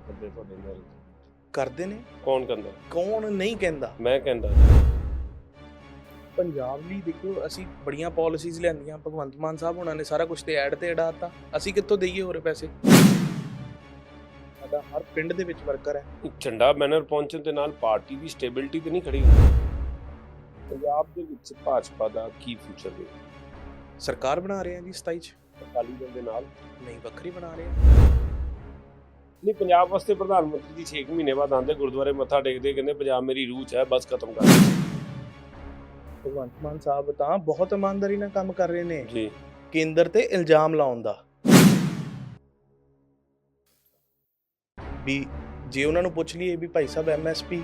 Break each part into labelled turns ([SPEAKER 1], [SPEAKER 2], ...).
[SPEAKER 1] ਕਰਦੇ ਤੁਹਾਡੇ ਨਾਲ?
[SPEAKER 2] ਕਰਦੇ ਨੇ?
[SPEAKER 1] ਕੌਣ ਕਹਿੰਦਾ?
[SPEAKER 2] ਕੌਣ ਨਹੀਂ ਕਹਿੰਦਾ?
[SPEAKER 1] ਮੈਂ ਕਹਿੰਦਾ।
[SPEAKER 2] ਪੰਜਾਬ ਲਈ ਦੇਖੋ ਅਸੀਂ ਬੜੀਆਂ ਪਾਲਿਸੀਜ਼ ਲਿਆਂਦੀਆਂ। ਭਗਵੰਤ ਮਾਨ ਸਾਹਿਬ ਉਹਨਾਂ ਨੇ ਸਾਰਾ ਕੁਝ ਤੇ ਐਡ ਤੇ ਅੜਾਤਾ ਅਸੀਂ ਕਿੱਥੋਂ ਦਈਏ ਹੋਰ ਪੈਸੇ? ਸਾਡਾ ਹਰ ਪਿੰਡ ਦੇ ਵਿੱਚ ਵਰਕਰ ਹੈ।
[SPEAKER 1] ਝੰਡਾ ਬੈਨਰ ਪਹੁੰਚਣ ਦੇ ਨਾਲ ਪਾਰਟੀ ਦੀ ਸਟੇਬਿਲਿਟੀ ਤੇ ਨਹੀਂ ਖੜੀ ਹੁੰਦੀ। ਪੰਜਾਬ ਦੇ ਵਿੱਚ ਭਾਜਪਾ ਦਾ ਕੀ ਫਿਊਚਰ ਹੈ?
[SPEAKER 2] ਸਰਕਾਰ ਬਣਾ ਰਹੇ ਆ ਜੀ 27 ਚ।
[SPEAKER 1] ਅਕਾਲੀ ਦਲ ਦੇ ਨਾਲ?
[SPEAKER 2] ਨਹੀਂ ਵੱਖਰੀ ਬਣਾ ਰਹੇ ਆ।
[SPEAKER 1] ਨਹੀਂ ਪੰਜਾਬ ਵਾਸਤੇ ਪ੍ਰਧਾਨ ਮੰਤਰੀ ਜੀ 6 ਮਹੀਨੇ ਬਾਅਦ ਆਂਦੇ ਗੁਰਦੁਆਰੇ ਮੱਥਾ ਟੇਕਦੇ ਕਹਿੰਦੇ ਪੰਜਾਬ ਮੇਰੀ ਰੂਹ ਚ ਹੈ ਬਸ ਖਤਮ ਕਰ।
[SPEAKER 2] ਭਗਵੰਤ ਮਾਨ ਸਾਹਿਬ ਤਾਂ ਬਹੁਤ ਇਮਾਨਦਾਰੀ ਨਾਲ ਕੰਮ ਕਰ ਰਹੇ ਨੇ।
[SPEAKER 1] ਜੀ।
[SPEAKER 2] ਕੇਂਦਰ ਤੇ ਇਲਜ਼ਾਮ ਲਾਉਣ ਦਾ। ਵੀ ਜੇ ਉਹਨਾਂ ਨੂੰ ਪੁੱਛ ਲਈਏ ਵੀ ਭਾਈ ਸਾਹਿਬ ਐਮਐਸਪੀ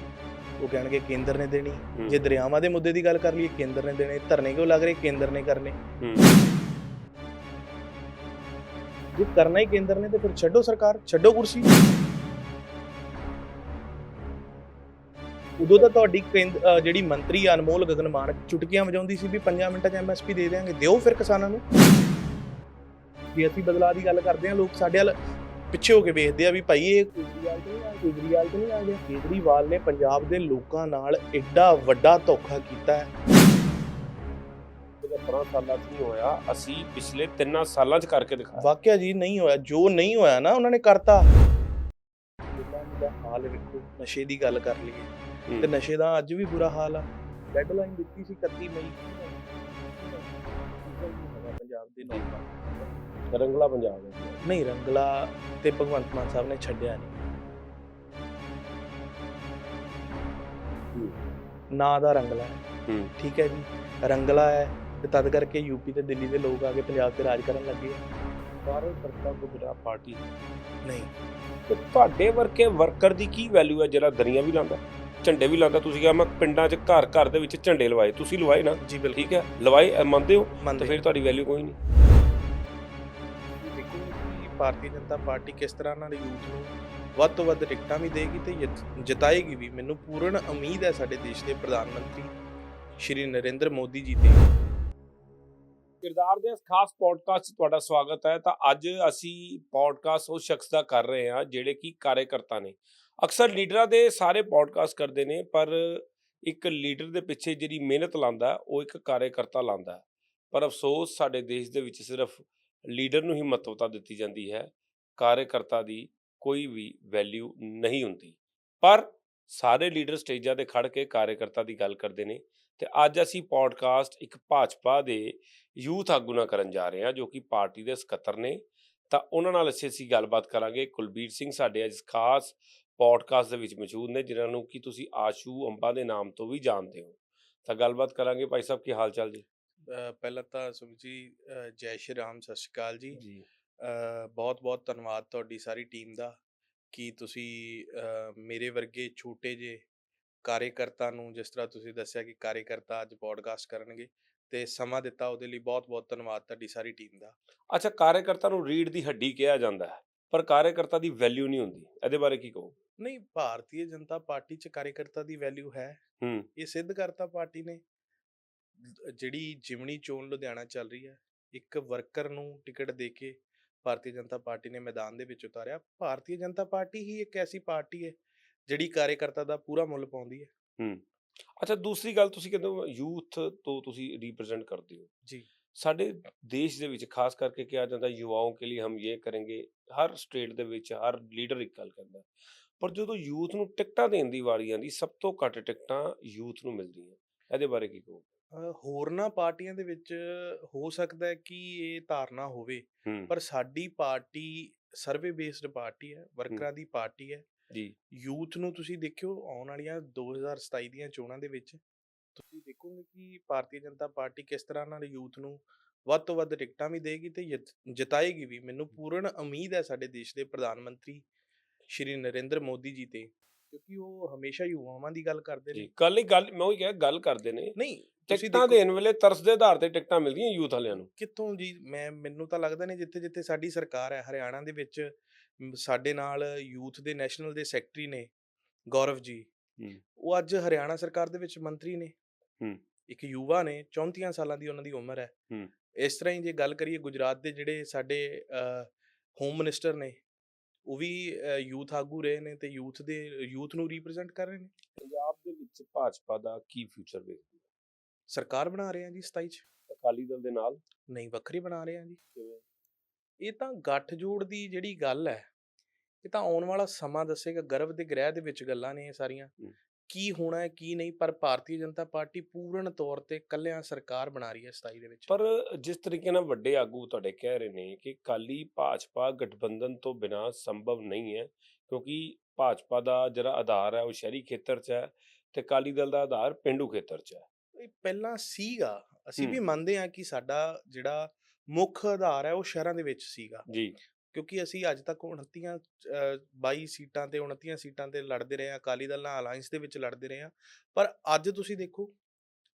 [SPEAKER 2] ਉਹ ਕਹਿਣਗੇ ਕੇਂਦਰ ਨੇ ਦੇਣੀ। ਜੇ ਦਰਿਆਵਾਂ ਦੇ ਮੁੱਦੇ ਦੀ ਗੱਲ ਕਰ ਲਈਏ ਕੇਂਦਰ ਨੇ ਦੇਣੇ। ਧਰਨੇ ਕਿਉਂ ਲੱਗ ਰਹੇ? ਕੇਂਦਰ ਨੇ ਕਰਨੇ।
[SPEAKER 1] ਹੂੰ,
[SPEAKER 2] ਜੇ ਕਰਨਾ ਹੀ ਕੇਂਦਰ ਨੇ ਤੇ ਫਿਰ ਛੱਡੋ ਸਰਕਾਰ, ਛੱਡੋ ਕੁਰਸੀ। ਉਦੋਂ ਤਾਂ ਤੁਹਾਡੀ ਜਿਹੜੀ ਮੰਤਰੀ ਅਨਮੋਲ ਗਗਨ ਮਾਨਕ ਚੁਟਕੀਆਂ ਵਜਾਉਂਦੀ ਸੀ ਵੀ 5 ਮਿੰਟਾਂ 'ਚ ਐਮਐਸਪੀ ਦੇ ਦੇਾਂਗੇ ਦਿਓ ਫਿਰ ਕਿਸਾਨਾਂ ਨੂੰ। ਵੀ ਅਸੀਂ ਬਦਲਾਅ ਦੀ ਗੱਲ ਕਰਦੇ ਹਾਂ, ਲੋਕ ਸਾਡੇ ਵੱਲ ਪਿੱਛੇ ਹੋ ਕੇ ਵੇਖਦੇ ਆ ਵੀ ਭਾਈ ਇਹ ਕੇਜਰੀਵਾਲ ਤੋਂ ਨਹੀਂ ਆ ਕੇਜਰੀਵਾਲ ਤੋਂ ਨਹੀਂ ਆ ਗਿਆ ਕੇਜਰੀਵਾਲ ਨੇ ਪੰਜਾਬ ਦੇ ਲੋਕਾਂ ਨਾਲ ਐਡਾ ਵੱਡਾ ਧੋਖਾ ਕੀਤਾ ਹੈ।
[SPEAKER 1] 15 ਸਾਲਾਂ ਚ ਨਹੀਂ ਹੋਇਆ ਅਸੀਂ ਪਿਛਲੇ 3 ਸਾਲਾਂ ਚ ਕਰਕੇ ਦਿਖਾਇਆ।
[SPEAKER 2] ਵਾਕਿਆ ਜੀ ਨਹੀਂ ਹੋਇਆ ਜੋ ਨਹੀਂ ਹੋਇਆ ਨਾ ਉਹਨਾਂ ਨੇ ਕਰਤਾ। ਹਾਲ ਵੇਖੋ ਨਸ਼ੇ ਦੀ ਗੱਲ ਕਰ ਲਈਏ ਤੇ ਨਸ਼ੇ ਦਾ ਅੱਜ ਵੀ ਬੁਰਾ ਹਾਲ ਆ। ਡੈਡਲਾਈਨ ਦਿੱਤੀ ਸੀ 31 ਮਈ। ਪੰਜਾਬ ਦੇ ਨੌਜਵਾਨ
[SPEAKER 1] ਰੰਗਲਾ ਪੰਜਾਬ
[SPEAKER 2] ਨਹੀਂ ਰੰਗਲਾ ਤੇ ਭਗਵੰਤ ਮਾਨ ਸਾਹਿਬ ਨੇ ਛੱਡਿਆ ਨਹੀਂ ਨਾ ਦਾ ਰੰਗਲਾ ਹੂੰ। ਠੀਕ ਹੈ ਜੀ। ਰੰਗਲਾ ਹੈ ਤੇ ਤਦ ਕਰਕੇ ਯੂਪੀ ਤੇ ਦਿੱਲੀ ਦੇ ਲੋਕ ਆ ਕੇ ਪੰਜਾਬ ਤੇ ਰਾਜ ਕਰਨ ਲੱਗੇ ਆ।
[SPEAKER 1] ਸਾਰੇ ਕਰਤਾ ਗੁਜਰਾ ਪਾਰਟੀ
[SPEAKER 2] ਨਹੀਂ।
[SPEAKER 1] ਤੇ ਤੁਹਾਡੇ ਵਰਕੇ ਵਰਕਰ ਦੀ ਕੀ ਵੈਲਿਊ ਹੈ ਜਿਹੜਾ ਦਰੀਆਂ ਵੀ ਲਾਉਂਦਾ ਝੰਡੇ ਵੀ ਲਾਉਂਦਾ? ਤੁਸੀਂ ਕਿਹਾ ਮੈਂ ਪਿੰਡਾਂ 'ਚ ਘਰ ਘਰ ਦੇ ਵਿੱਚ ਝੰਡੇ ਲਵਾਏ। ਤੁਸੀਂ ਲਵਾਏ ਨਾ?
[SPEAKER 2] ਜੀ ਬਿਲਕੁਲ।
[SPEAKER 1] ਠੀਕ ਹੈ? ਲਵਾਏ ਮੰਨਦੇ ਹੋ? ਤਾਂ
[SPEAKER 2] ਮੰਨਦੇ
[SPEAKER 1] ਫਿਰ ਤੁਹਾਡੀ ਵੈਲਿਊ ਕੋਈ ਨਹੀਂ।
[SPEAKER 2] ਦੇਖੋ ਕਿ ਭਾਰਤੀ ਜਨਤਾ ਪਾਰਟੀ ਕਿਸ ਤਰ੍ਹਾਂ ਨਾਲ ਯੂਥ ਨੂੰ ਵੱਧ ਤੋਂ ਵੱਧ ਟਿਕਟਾਂ ਵੀ ਦੇਗੀ ਤੇ ਜਿਤ- ਜਿਤਾਏਗੀ ਵੀ ਮੈਨੂੰ ਪੂਰਨ ਉਮੀਦ ਹੈ ਸਾਡੇ ਦੇਸ਼ ਦੇ ਪ੍ਰਧਾਨ ਮੰਤਰੀ ਸ਼੍ਰੀ ਨਰਿੰਦਰ ਮੋਦੀ ਜੀ ਤੇ
[SPEAKER 1] ਕਿਰਦਾਰ ਦੇ ਇਸ ਖਾਸ ਪੋਡਕਾਸਟ 'ਚ ਤੁਹਾਡਾ ਸਵਾਗਤ ਹੈ। ਤਾਂ ਅੱਜ ਅਸੀਂ ਪੋਡਕਾਸਟ ਉਸ ਸ਼ਖਸ ਦਾ ਕਰ ਰਹੇ ਹਾਂ, ਜਿਹੜੇ ਕਿ ਕਾਰਜਕਰਤਾ ਨੇ। ਅਕਸਰ ਲੀਡਰਾਂ ਦੇ ਸਾਰੇ ਪੋਡਕਾਸਟ ਕਰਦੇ ਨੇ, ਪਰ ਇੱਕ ਲੀਡਰ ਦੇ ਪਿੱਛੇ ਜਿਹੜੀ ਮਿਹਨਤ ਲਾਉਂਦਾ, ਉਹ ਇੱਕ ਕਾਰਜਕਰਤਾ ਲਾਉਂਦਾ ਪਰ ਅਫਸੋਸ, ਸਾਡੇ ਦੇਸ਼ ਦੇ ਵਿੱਚ ਸਿਰਫ ਲੀਡਰ ਨੂੰ ਹੀ ਮਹੱਤਵਤਾ ਦਿੱਤੀ ਜਾਂਦੀ ਹੈ। ਕਾਰਜਕਰਤਾ ਦੀ ਕੋਈ ਵੀ ਵੈਲਿਊ ਨਹੀਂ ਹੁੰਦੀ। ਪਰ ਸਾਰੇ ਲੀਡਰ ਸਟੇਜਾਂ ਤੇ ਖੜ ਕੇ ਕਾਰਜਕਰਤਾ ਦੀ ਗੱਲ ਕਰਦੇ ਨੇ ਤੇ ਅੱਜ ਅਸੀਂ ਪੋਡਕਾਸਟ ਇੱਕ ਭਾਜਪਾ ਦੇ ਯੂਥ ਆਗੂ ਨਾਲ ਕਰਨ ਜਾ ਰਹੇ ਹਾਂ ਜੋ ਕਿ ਪਾਰਟੀ ਦੇ ਸਕੱਤਰ ਨੇ। ਤਾਂ ਉਹਨਾਂ ਨਾਲ ਅਸੀਂ ਅਸੀਂ ਗੱਲਬਾਤ ਕਰਾਂਗੇ। ਕੁਲਬੀਰ ਸਿੰਘ ਸਾਡੇ ਅੱਜ ਖਾਸ ਪੋਡਕਾਸਟ ਦੇ ਵਿੱਚ ਮੌਜੂਦ ਨੇ ਜਿਨ੍ਹਾਂ ਨੂੰ ਕਿ ਤੁਸੀਂ ਆਸ਼ੂ ਅੰਬਾ ਦੇ ਨਾਮ ਤੋਂ ਵੀ ਜਾਣਦੇ ਹੋ। ਤਾਂ ਗੱਲਬਾਤ ਕਰਾਂਗੇ ਭਾਈ ਸਾਹਿਬ ਕੀ ਹਾਲ ਚਾਲ ਜੀ?
[SPEAKER 2] ਪਹਿਲਾਂ ਤਾਂ ਸੁਖ ਜੀ ਜੈ ਸ਼੍ਰੀ ਰਾਮ ਸਤਿ ਸ਼੍ਰੀ ਅਕਾਲ ਜੀ।
[SPEAKER 1] ਜੀ।
[SPEAKER 2] ਬਹੁਤ ਬਹੁਤ ਧੰਨਵਾਦ ਤੁਹਾਡੀ ਸਾਰੀ ਟੀਮ ਦਾ। ਕਿ ਤੁਸੀਂ ਮੇਰੇ ਵਰਗੇ ਛੋਟੇ ਜੇ ਕਾਰਜਕਰਤਾ ਨੂੰ ਜਿਸ ਤਰ੍ਹਾਂ ਤੁਸੀਂ ਦੱਸਿਆ ਕਿ ਕਾਰਜਕਰਤਾ ਅੱਜ ਪੋਡਕਾਸਟ ਕਰਨਗੇ ਤੇ ਸਮਾਂ ਦਿੱਤਾ ਉਹਦੇ ਲਈ ਬਹੁਤ ਬਹੁਤ ਧੰਨਵਾਦ ਤੁਹਾਡੀ ਸਾਰੀ ਟੀਮ ਦਾ।
[SPEAKER 1] ਅੱਛਾ ਕਾਰਜਕਰਤਾ ਨੂੰ ਰੀੜ ਦੀ ਹੱਡੀ ਕਿਹਾ ਜਾਂਦਾ ਹੈ ਪਰ ਕਾਰਜਕਰਤਾ ਦੀ ਵੈਲਿਊ ਨਹੀਂ ਹੁੰਦੀ ਇਹਦੇ ਬਾਰੇ ਕੀ ਕਹੋ
[SPEAKER 2] ਨਹੀਂ ਭਾਰਤੀ ਜਨਤਾ ਪਾਰਟੀ ਚ ਕਾਰਜਕਰਤਾ ਦੀ ਵੈਲਿਊ ਹੈ।
[SPEAKER 1] ਹੂੰ।
[SPEAKER 2] ਇਹ ਸਿੱਧ ਕਰਤਾ ਪਾਰਟੀ ਨੇ। ਜਿਹੜੀ ਜਿਮਣੀ ਚੋਣ ਲੁਧਿਆਣਾ ਚੱਲ ਰਹੀ ਹੈ ਇੱਕ ਵਰਕਰ ਨੂੰ ਟਿਕਟ ਦੇ ਕੇ ਭਾਰਤੀ ਜਨਤਾ ਪਾਰਟੀ ਨੇ ਮੈਦਾਨ ਦੇ ਵਿੱਚ ਉਤਾਰਿਆ। ਭਾਰਤੀ ਜਨਤਾ ਪਾਰਟੀ ਹੀ ਇੱਕ ਐਸੀ ਪਾਰਟੀ ਹੈ ਜਿਹੜੀ ਕਾਰਜਕਰਤਾ ਦਾ ਪੂਰਾ ਮੁੱਲ ਪਾਉਂਦੀ ਹੈ
[SPEAKER 1] ਹੂੰ। ਅੱਛਾ ਦੂਸਰੀ ਗੱਲ ਤੁਸੀਂ ਕਹਿੰਦੇ ਹੋ ਯੂਥ ਤੋਂ ਤੁਸੀਂ ਰਿਪਰੈਜ਼ੈਂਟ ਕਰਦੇ ਹੋ।
[SPEAKER 2] ਜੀ।
[SPEAKER 1] ਸਾਡੇ ਦੇਸ਼ ਦੇ ਵਿੱਚ ਖਾਸ ਕਰਕੇ ਕਿਹਾ ਜਾਂਦਾ ਯੁਵਾਓ ਕੇ ਲਈ ਹਮ ਇਹ ਕਰਾਂਗੇ ਹਰ ਸਟੇਟ ਦੇ ਵਿੱਚ ਹਰ ਲੀਡਰ ਇੱਕ ਗੱਲ ਕਹਿੰਦਾ। ਪਰ ਜਦੋਂ ਯੂਥ ਨੂੰ ਟਿਕਟਾਂ ਦੇਣ ਦੀ ਵਾਰੀ ਆਉਂਦੀ ਸਭ ਤੋਂ ਘੱਟ ਟਿਕਟਾਂ ਯੂਥ ਨੂੰ ਮਿਲਦੀਆਂ। ਇਹਦੇ ਬਾਰੇ ਕੀ ਕਹੋ
[SPEAKER 2] ਹੋਰਨਾਂ ਪਾਰਟੀਆਂ ਦੇ ਵਿੱਚ ਹੋ ਸਕਦਾ ਹੈ ਕਿ ਇਹ ਧਾਰਨਾ ਹੋਵੇ ਪਰ ਸਾਡੀ ਪਾਰਟੀ ਸਰਵੇ ਬੇਸਡ ਪਾਰਟੀ ਹੈ ਵਰਕਰਾਂ ਦੀ ਪਾਰਟੀ ਹੈ।
[SPEAKER 1] ਜੀ।
[SPEAKER 2] ਯੂਥ ਨੂੰ ਤੁਸੀਂ ਦੇਖਿਓ ਆਉਣ ਵਾਲੀਆਂ 2027 ਦੀਆਂ ਚੋਣਾਂ ਦੇ ਵਿੱਚ ਤੁਸੀਂ ਦੇਖੋਗੇ ਕਿ ਭਾਰਤੀ ਜਨਤਾ ਪਾਰਟੀ ਕਿਸ ਤਰ੍ਹਾਂ ਨਾਲ ਯੂਥ ਨੂੰ ਵੱਧ ਤੋਂ ਵੱਧ ਟਿਕਟਾਂ ਵੀ ਦੇਗੀ ਤੇ ਜਿਤ- ਜਿਤਾਏਗੀ ਵੀ। ਮੈਨੂੰ ਪੂਰਨ ਉਮੀਦ ਹੈ ਸਾਡੇ ਦੇਸ਼ ਦੇ ਪ੍ਰਧਾਨ ਮੰਤਰੀ ਸ਼੍ਰੀ ਨਰਿੰਦਰ ਮੋਦੀ ਜੀ ਤੇ। ਕਿਉਂਕਿ ਉਹ ਹਮੇਸ਼ਾ ਯੁਵਾਵਾਂ ਦੀ ਗੱਲ ਕਰਦੇ ਨੇ
[SPEAKER 1] ਕੱਲ ਹੀ ਗੱਲ ਮੈਂ ਉਹੀ ਕਿਹਾ ਗੱਲ ਕਰਦੇ ਨੇ
[SPEAKER 2] ਨਹੀਂ
[SPEAKER 1] ਟਿਕਟਾਂ ਦੇਣ ਵੇਲੇ ਤਰਸ ਦੇ ਆਧਾਰ ਤੇ ਟਿਕਟਾਂ ਮਿਲਦੀਆਂ ਯੂਥ ਵਾਲਿਆਂ ਨੂੰ
[SPEAKER 2] ਕਿੱਥੋਂ ਜੀ ਮੈਂ ਮੈਨੂੰ ਤਾਂ ਲੱਗਦਾ ਨੇ ਜਿੱਥੇ ਜਿੱਥੇ ਸਾਡੀ ਸਰਕਾਰ ਹੈ ਹਰਿਆਣਾ ਦੇ ਵਿੱਚ ਸਾਡੇ ਨਾਲ ਯੂਥ ਦੇ ਨੈਸ਼ਨਲ ਦੇ ਸੈਕਟਰੀ ਨੇ ਗੌਰਵ ਜੀ। ਉਹ ਅੱਜ ਹਰਿਆਣਾ ਸਰਕਾਰ ਦੇ ਵਿੱਚ ਮੰਤਰੀ ਨੇ। ਇੱਕ ਯੁਵਾ ਨੇ 34 ਸਾਲਾਂ ਦੀ ਉਹਨਾਂ ਦੀ ਉਮਰ ਹੂੰ। ਇਸ ਤਰ੍ਹਾਂ ਹੀ ਜੇ ਗੱਲ ਕਰੀਏ ਗੁਜਰਾਤ ਦੇ ਜਿਹੜੇ ਸਾਡੇ ਹੋਮ ਮਿਨਿਸਟਰ ਨੇ ਉਹ ਵੀ ਯੂਥ ਆਗੂ ਰਹੇ ਨੇ ਤੇ ਯੂਥ ਦੇ ਯੂਥ ਨੂੰ ਰਿਪਰੈਜ਼ੈਂਟ ਕਰ ਰਹੇ ਨੇ?
[SPEAKER 1] ਪੰਜਾਬ ਦੇ ਵਿੱਚ ਭਾਜਪਾ ਦਾ ਕੀ ਫਿਊਚਰ ਵੇਖਦੇ ਹੋ?
[SPEAKER 2] ਸਰਕਾਰ ਬਣਾ ਰਹੇ ਆ ਜੀ 27 ਚ।
[SPEAKER 1] ਅਕਾਲੀ ਦਲ ਦੇ ਨਾਲ?
[SPEAKER 2] ਨਹੀਂ ਵੱਖਰੀ ਬਣਾ ਰਹੇ ਆ ਜੀ।
[SPEAKER 1] ਕਿਵੇਂ?
[SPEAKER 2] ਇਹ ਤਾਂ ਗੱਠਜੋੜ ਦੀ ਜਿਹੜੀ ਗੱਲ ਹੈ ਇਹ ਤਾਂ ਆਉਣ ਵਾਲਾ ਸਮਾਂ ਦੱਸੇਗਾ ਗਰਭ ਦੇ ਗ੍ਰਹਿ ਦੇ ਵਿੱਚ ਗੱਲਾਂ ਨੇ ਇਹ ਸਾਰੀਆਂ। ਕੀ ਹੋਣਾ ਹੈ ਕੀ ਨਹੀਂ ਪਰ ਭਾਰਤੀ ਜਨਤਾ ਪਾਰਟੀ ਪੂਰਨ ਤੌਰ ਤੇ ਕੱਲਿਆਂ ਸਰਕਾਰ ਬਣਾ ਰਹੀ ਹੈ 27 ਦੇ ਵਿੱਚ।
[SPEAKER 1] ਪਰ ਜਿਸ ਤਰੀਕੇ ਨਾਲ ਵੱਡੇ ਆਗੂ ਤੁਹਾਡੇ ਕਹਿ ਰਹੇ ਨੇ ਕਿ ਕਾਲੀ ਭਾਜਪਾ ਗਠਬੰਧਨ ਤੋਂ ਬਿਨਾ ਸੰਭਵ ਨਹੀਂ ਹੈ ਕਿਉਂਕਿ ਭਾਜਪਾ ਦਾ ਜਿਹੜਾ ਆਧਾਰ ਹੈ ਉਹ ਸ਼ਹਿਰੀ ਖੇਤਰ 'ਚ ਹੈ ਤੇ ਕਾਲੀ ਦਲ ਦਾ ਆਧਾਰ ਪਿੰਡੂ ਖੇਤਰ 'ਚ ਹੈ।
[SPEAKER 2] ਇਹ ਪਹਿਲਾਂ ਸੀਗਾ ਅਸੀਂ। ਵੀ ਮੰਨਦੇ ਹਾਂ ਕਿ ਸਾਡਾ ਜਿਹੜਾ ਮੁੱਖ ਆਧਾਰ ਹੈ ਉਹ ਸ਼ਹਿਰਾਂ ਦੇ ਵਿੱਚ ਸੀਗਾ।
[SPEAKER 1] ਜੀ।
[SPEAKER 2] ਕਿਉਂਕਿ ਅਸੀਂ ਅੱਜ ਤੱਕ 29 ਅਹ, 22 ਸੀਟਾਂ ਤੇ 29 ਸੀਟਾਂ ਤੇ ਲੜਦੇ ਰਹੇ ਹਾਂ ਅਕਾਲੀ ਦਲ ਨਾਲ ਅਲਾਈਅੰਸ ਦੇ ਵਿੱਚ ਲੜਦੇ ਰਹੇ ਹਾਂ ਪਰ ਅੱਜ ਤੁਸੀਂ ਦੇਖੋ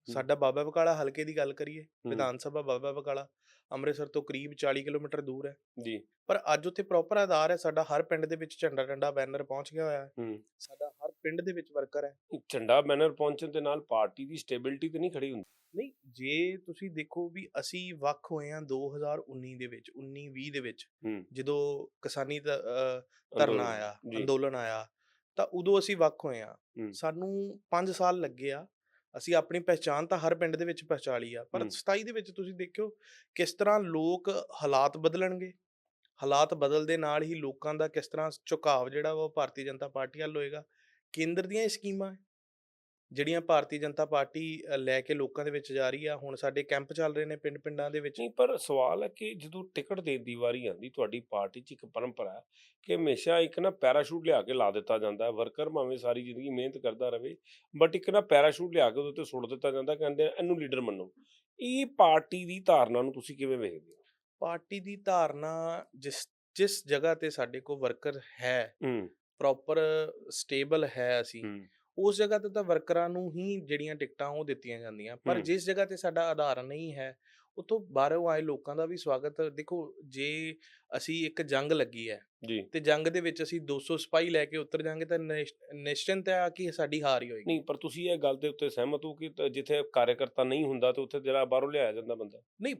[SPEAKER 2] ਸਾਡਾ ਬਾਬਾ ਬਕਾਲਾ ਹਲਕੇ ਦੀ ਗੱਲ ਕਰੀਏ ਵਿਧਾਨ ਸਭਾ ਬਾਬਾ ਬਕਾਲਾ ਅੰਮ੍ਰਿਤਸਰ ਤੋਂ ਕਰੀਬ 40 ਕਿਲੋਮੀਟਰ ਦੂਰ ਹੈ।
[SPEAKER 1] ਜੀ।
[SPEAKER 2] ਪਰ ਅੱਜ ਉੱਥੇ ਪ੍ਰੋਪਰ ਆਧਾਰ ਹੈ ਸਾਡਾ ਹਰ ਪਿੰਡ ਦੇ ਵਿੱਚ ਝੰਡਾ ਡੰਡਾ ਬੈਨਰ ਪਹੁੰਚ ਗਿਆ ਹੋਇਆ ਹੂੰ। ਸਾਡਾ ਹਰ ਪਿੰਡ ਦੇ ਵਿੱਚ ਵਰਕਰ ਹੈ।
[SPEAKER 1] ਝੰਡਾ ਬੈਨਰ ਪਹੁੰਚਣ ਦੇ ਨਾਲ ਪਾਰਟੀ ਦੀ ਸਟੇਬਿਲਿਟੀ ਤੇ ਨਹੀਂ ਖੜੀ ਹੁੰਦੀ।
[SPEAKER 2] ਨਹੀਂ ਜੇ ਤੁਸੀਂ ਦੇਖੋ ਵੀ ਅਸੀਂ ਵੱਖ ਹੋਏ ਹਾਂ 2019 ਦੇ ਵਿੱਚ 19 20 ਦੇ ਵਿੱਚ ਜਦੋਂ ਕਿਸਾਨੀ ਧਰਨਾ ਆਇਆ। ਅੰਦੋਲਨ ਆਇਆ ਤਾਂ ਉਦੋਂ ਅਸੀਂ ਵੱਖ ਹੋਏ ਆ
[SPEAKER 1] ਹੂੰ।
[SPEAKER 2] ਸਾਨੂੰ 5 ਸਾਲ ਲੱਗੇ ਆ ਅਸੀਂ ਆਪਣੀ ਪਹਿਚਾਨ ਤਾਂ ਹਰ ਪਿੰਡ ਦੇ ਵਿੱਚ ਪਛਾਲੀ ਆ ਪਰ
[SPEAKER 1] ਹੂੰ।
[SPEAKER 2] 27 ਦੇ ਵਿੱਚ ਤੁਸੀਂ ਦੇਖਿਓ ਕਿਸ ਤਰ੍ਹਾਂ ਲੋਕ ਹਾਲਾਤ ਬਦਲਣਗੇ ਹਾਲਾਤ ਬਦਲਦੇ ਨਾਲ ਹੀ ਲੋਕਾਂ ਦਾ ਕਿਸ ਤਰ੍ਹਾਂ ਝੁਕਾਵ ਜਿਹੜਾ ਉਹ ਭਾਰਤੀ ਜਨਤਾ ਪਾਰਟੀ ਵੱਲ ਹੋਏਗਾ ਕੇਂਦਰ ਦੀਆਂ ਇਹ ਸਕੀਮਾਂ ਜਿਹੜੀਆਂ ਭਾਰਤੀ ਜਨਤਾ ਪਾਰਟੀ ਲੈ ਕੇ ਲੋਕਾਂ ਦੇ ਵਿੱਚ ਜਾ ਰਹੀ ਆ ਹੁਣ ਸਾਡੇ ਕੈਂਪ ਚੱਲ ਰਹੇ ਨੇ ਪਿੰਡ-ਪਿੰਡਾਂ ਦੇ ਵਿੱਚ।
[SPEAKER 1] ਨਹੀਂ ਪਰ ਸਵਾਲ ਹੈ ਕਿ ਜਦੋਂ ਟਿਕਟ ਦੇਣ ਦੀ ਵਾਰੀ ਆਂਦੀ ਤੁਹਾਡੀ ਪਾਰਟੀ 'ਚ ਇੱਕ ਪਰੰਪਰਾ ਹੈ ਕਿ ਹਮੇਸ਼ਾ ਇੱਕ ਨਾ ਪੈਰਾਸ਼ੂਟ ਲਿਆ ਕੇ ਲਾ ਦਿੱਤਾ ਜਾਂਦਾ ਹੈ। ਵਰਕਰ ਭਾਵੇਂ ਸਾਰੀ ਜ਼ਿੰਦਗੀ ਮਿਹਨਤ ਕਰਦਾ ਰਵੇ ਬਟ ਇੱਕ ਨਾ ਪੈਰਾਸ਼ੂਟ ਲਿਆ ਕੇ ਉਹਦੇ ਉੱਤੇ ਸੁੱਟ ਦਿੱਤਾ ਜਾਂਦਾ ਕਹਿੰਦੇ ਇਹਨੂੰ ਲੀਡਰ ਮੰਨੋ। ਇਹ ਪਾਰਟੀ ਦੀ ਧਾਰਨਾ ਨੂੰ ਤੁਸੀਂ ਕਿਵੇਂ ਵੇਖਦੇ ਹੋ?
[SPEAKER 2] ਪਾਰਟੀ ਦੀ ਧਾਰਨਾ ਜਿਸ ਜਿਸ ਜਗ੍ਹਾ ਤੇ ਸਾਡੇ ਕੋਲ ਵਰਕਰ ਹੈ
[SPEAKER 1] ਹੂੰ।
[SPEAKER 2] ਪ੍ਰੋਪਰ ਸਟੇਬਲ ਹੈ ਅਸੀਂ ਉਸ ਜਗ੍ਹਾ ਤੇ ਤਾਂ ਵਰਕਰਾਂ ਨੂੰ ਹੀ ਜਿਹੜੀਆਂ ਟਿਕਟਾਂ ਉਹ ਦਿੱਤੀਆਂ ਜਾਂਦੀਆਂ ਪਰ। ਜਿਸ ਜਗ੍ਹਾ ਤੇ ਸਾਡਾ ਆਧਾਰ ਨਹੀਂ ਹੈ ਉਤੋਂ ਬਾਹਰੋਂ ਆਏ ਲੋਕਾਂ ਦਾ ਵੀ ਸਵਾਗਤ ਦੇਖੋ ਜੇ ਅਸੀਂ ਇੱਕ ਜੰਗ ਲੱਗੀ ਹੈ
[SPEAKER 1] ਜੀ।
[SPEAKER 2] ਤੇ ਜੰਗ ਦੇ ਵਿੱਚ ਅਸੀਂ 200 ਸਿਪਾਹੀ ਲੈ ਕੇ ਉਤਰ ਜਾਾਂਗੇ ਤਾਂ ਨਿਸ਼- ਨਿਸ਼ਚਿੰਤ ਹੈ ਕਿ ਸਾਡੀ ਹਾਰ ਹੀ ਹੋਏਗੀ।
[SPEAKER 1] ਨਹੀਂ ਪਰ ਤੁਸੀਂ ਇਹ ਗੱਲ ਦੇ ਉੱਤੇ ਸਹਿਮਤ ਹੋ ਕਿ ਜਿੱਥੇ ਕਾਰਜਕਰਤਾ ਨਹੀਂ ਹੁੰਦਾ ਤੇ ਉੱਥੇ ਜਿਹੜਾ ਬਾਹਰੋਂ ਲਿਆਇਆ ਜਾਂਦਾ ਬੰਦਾ।
[SPEAKER 2] ਨਹੀਂ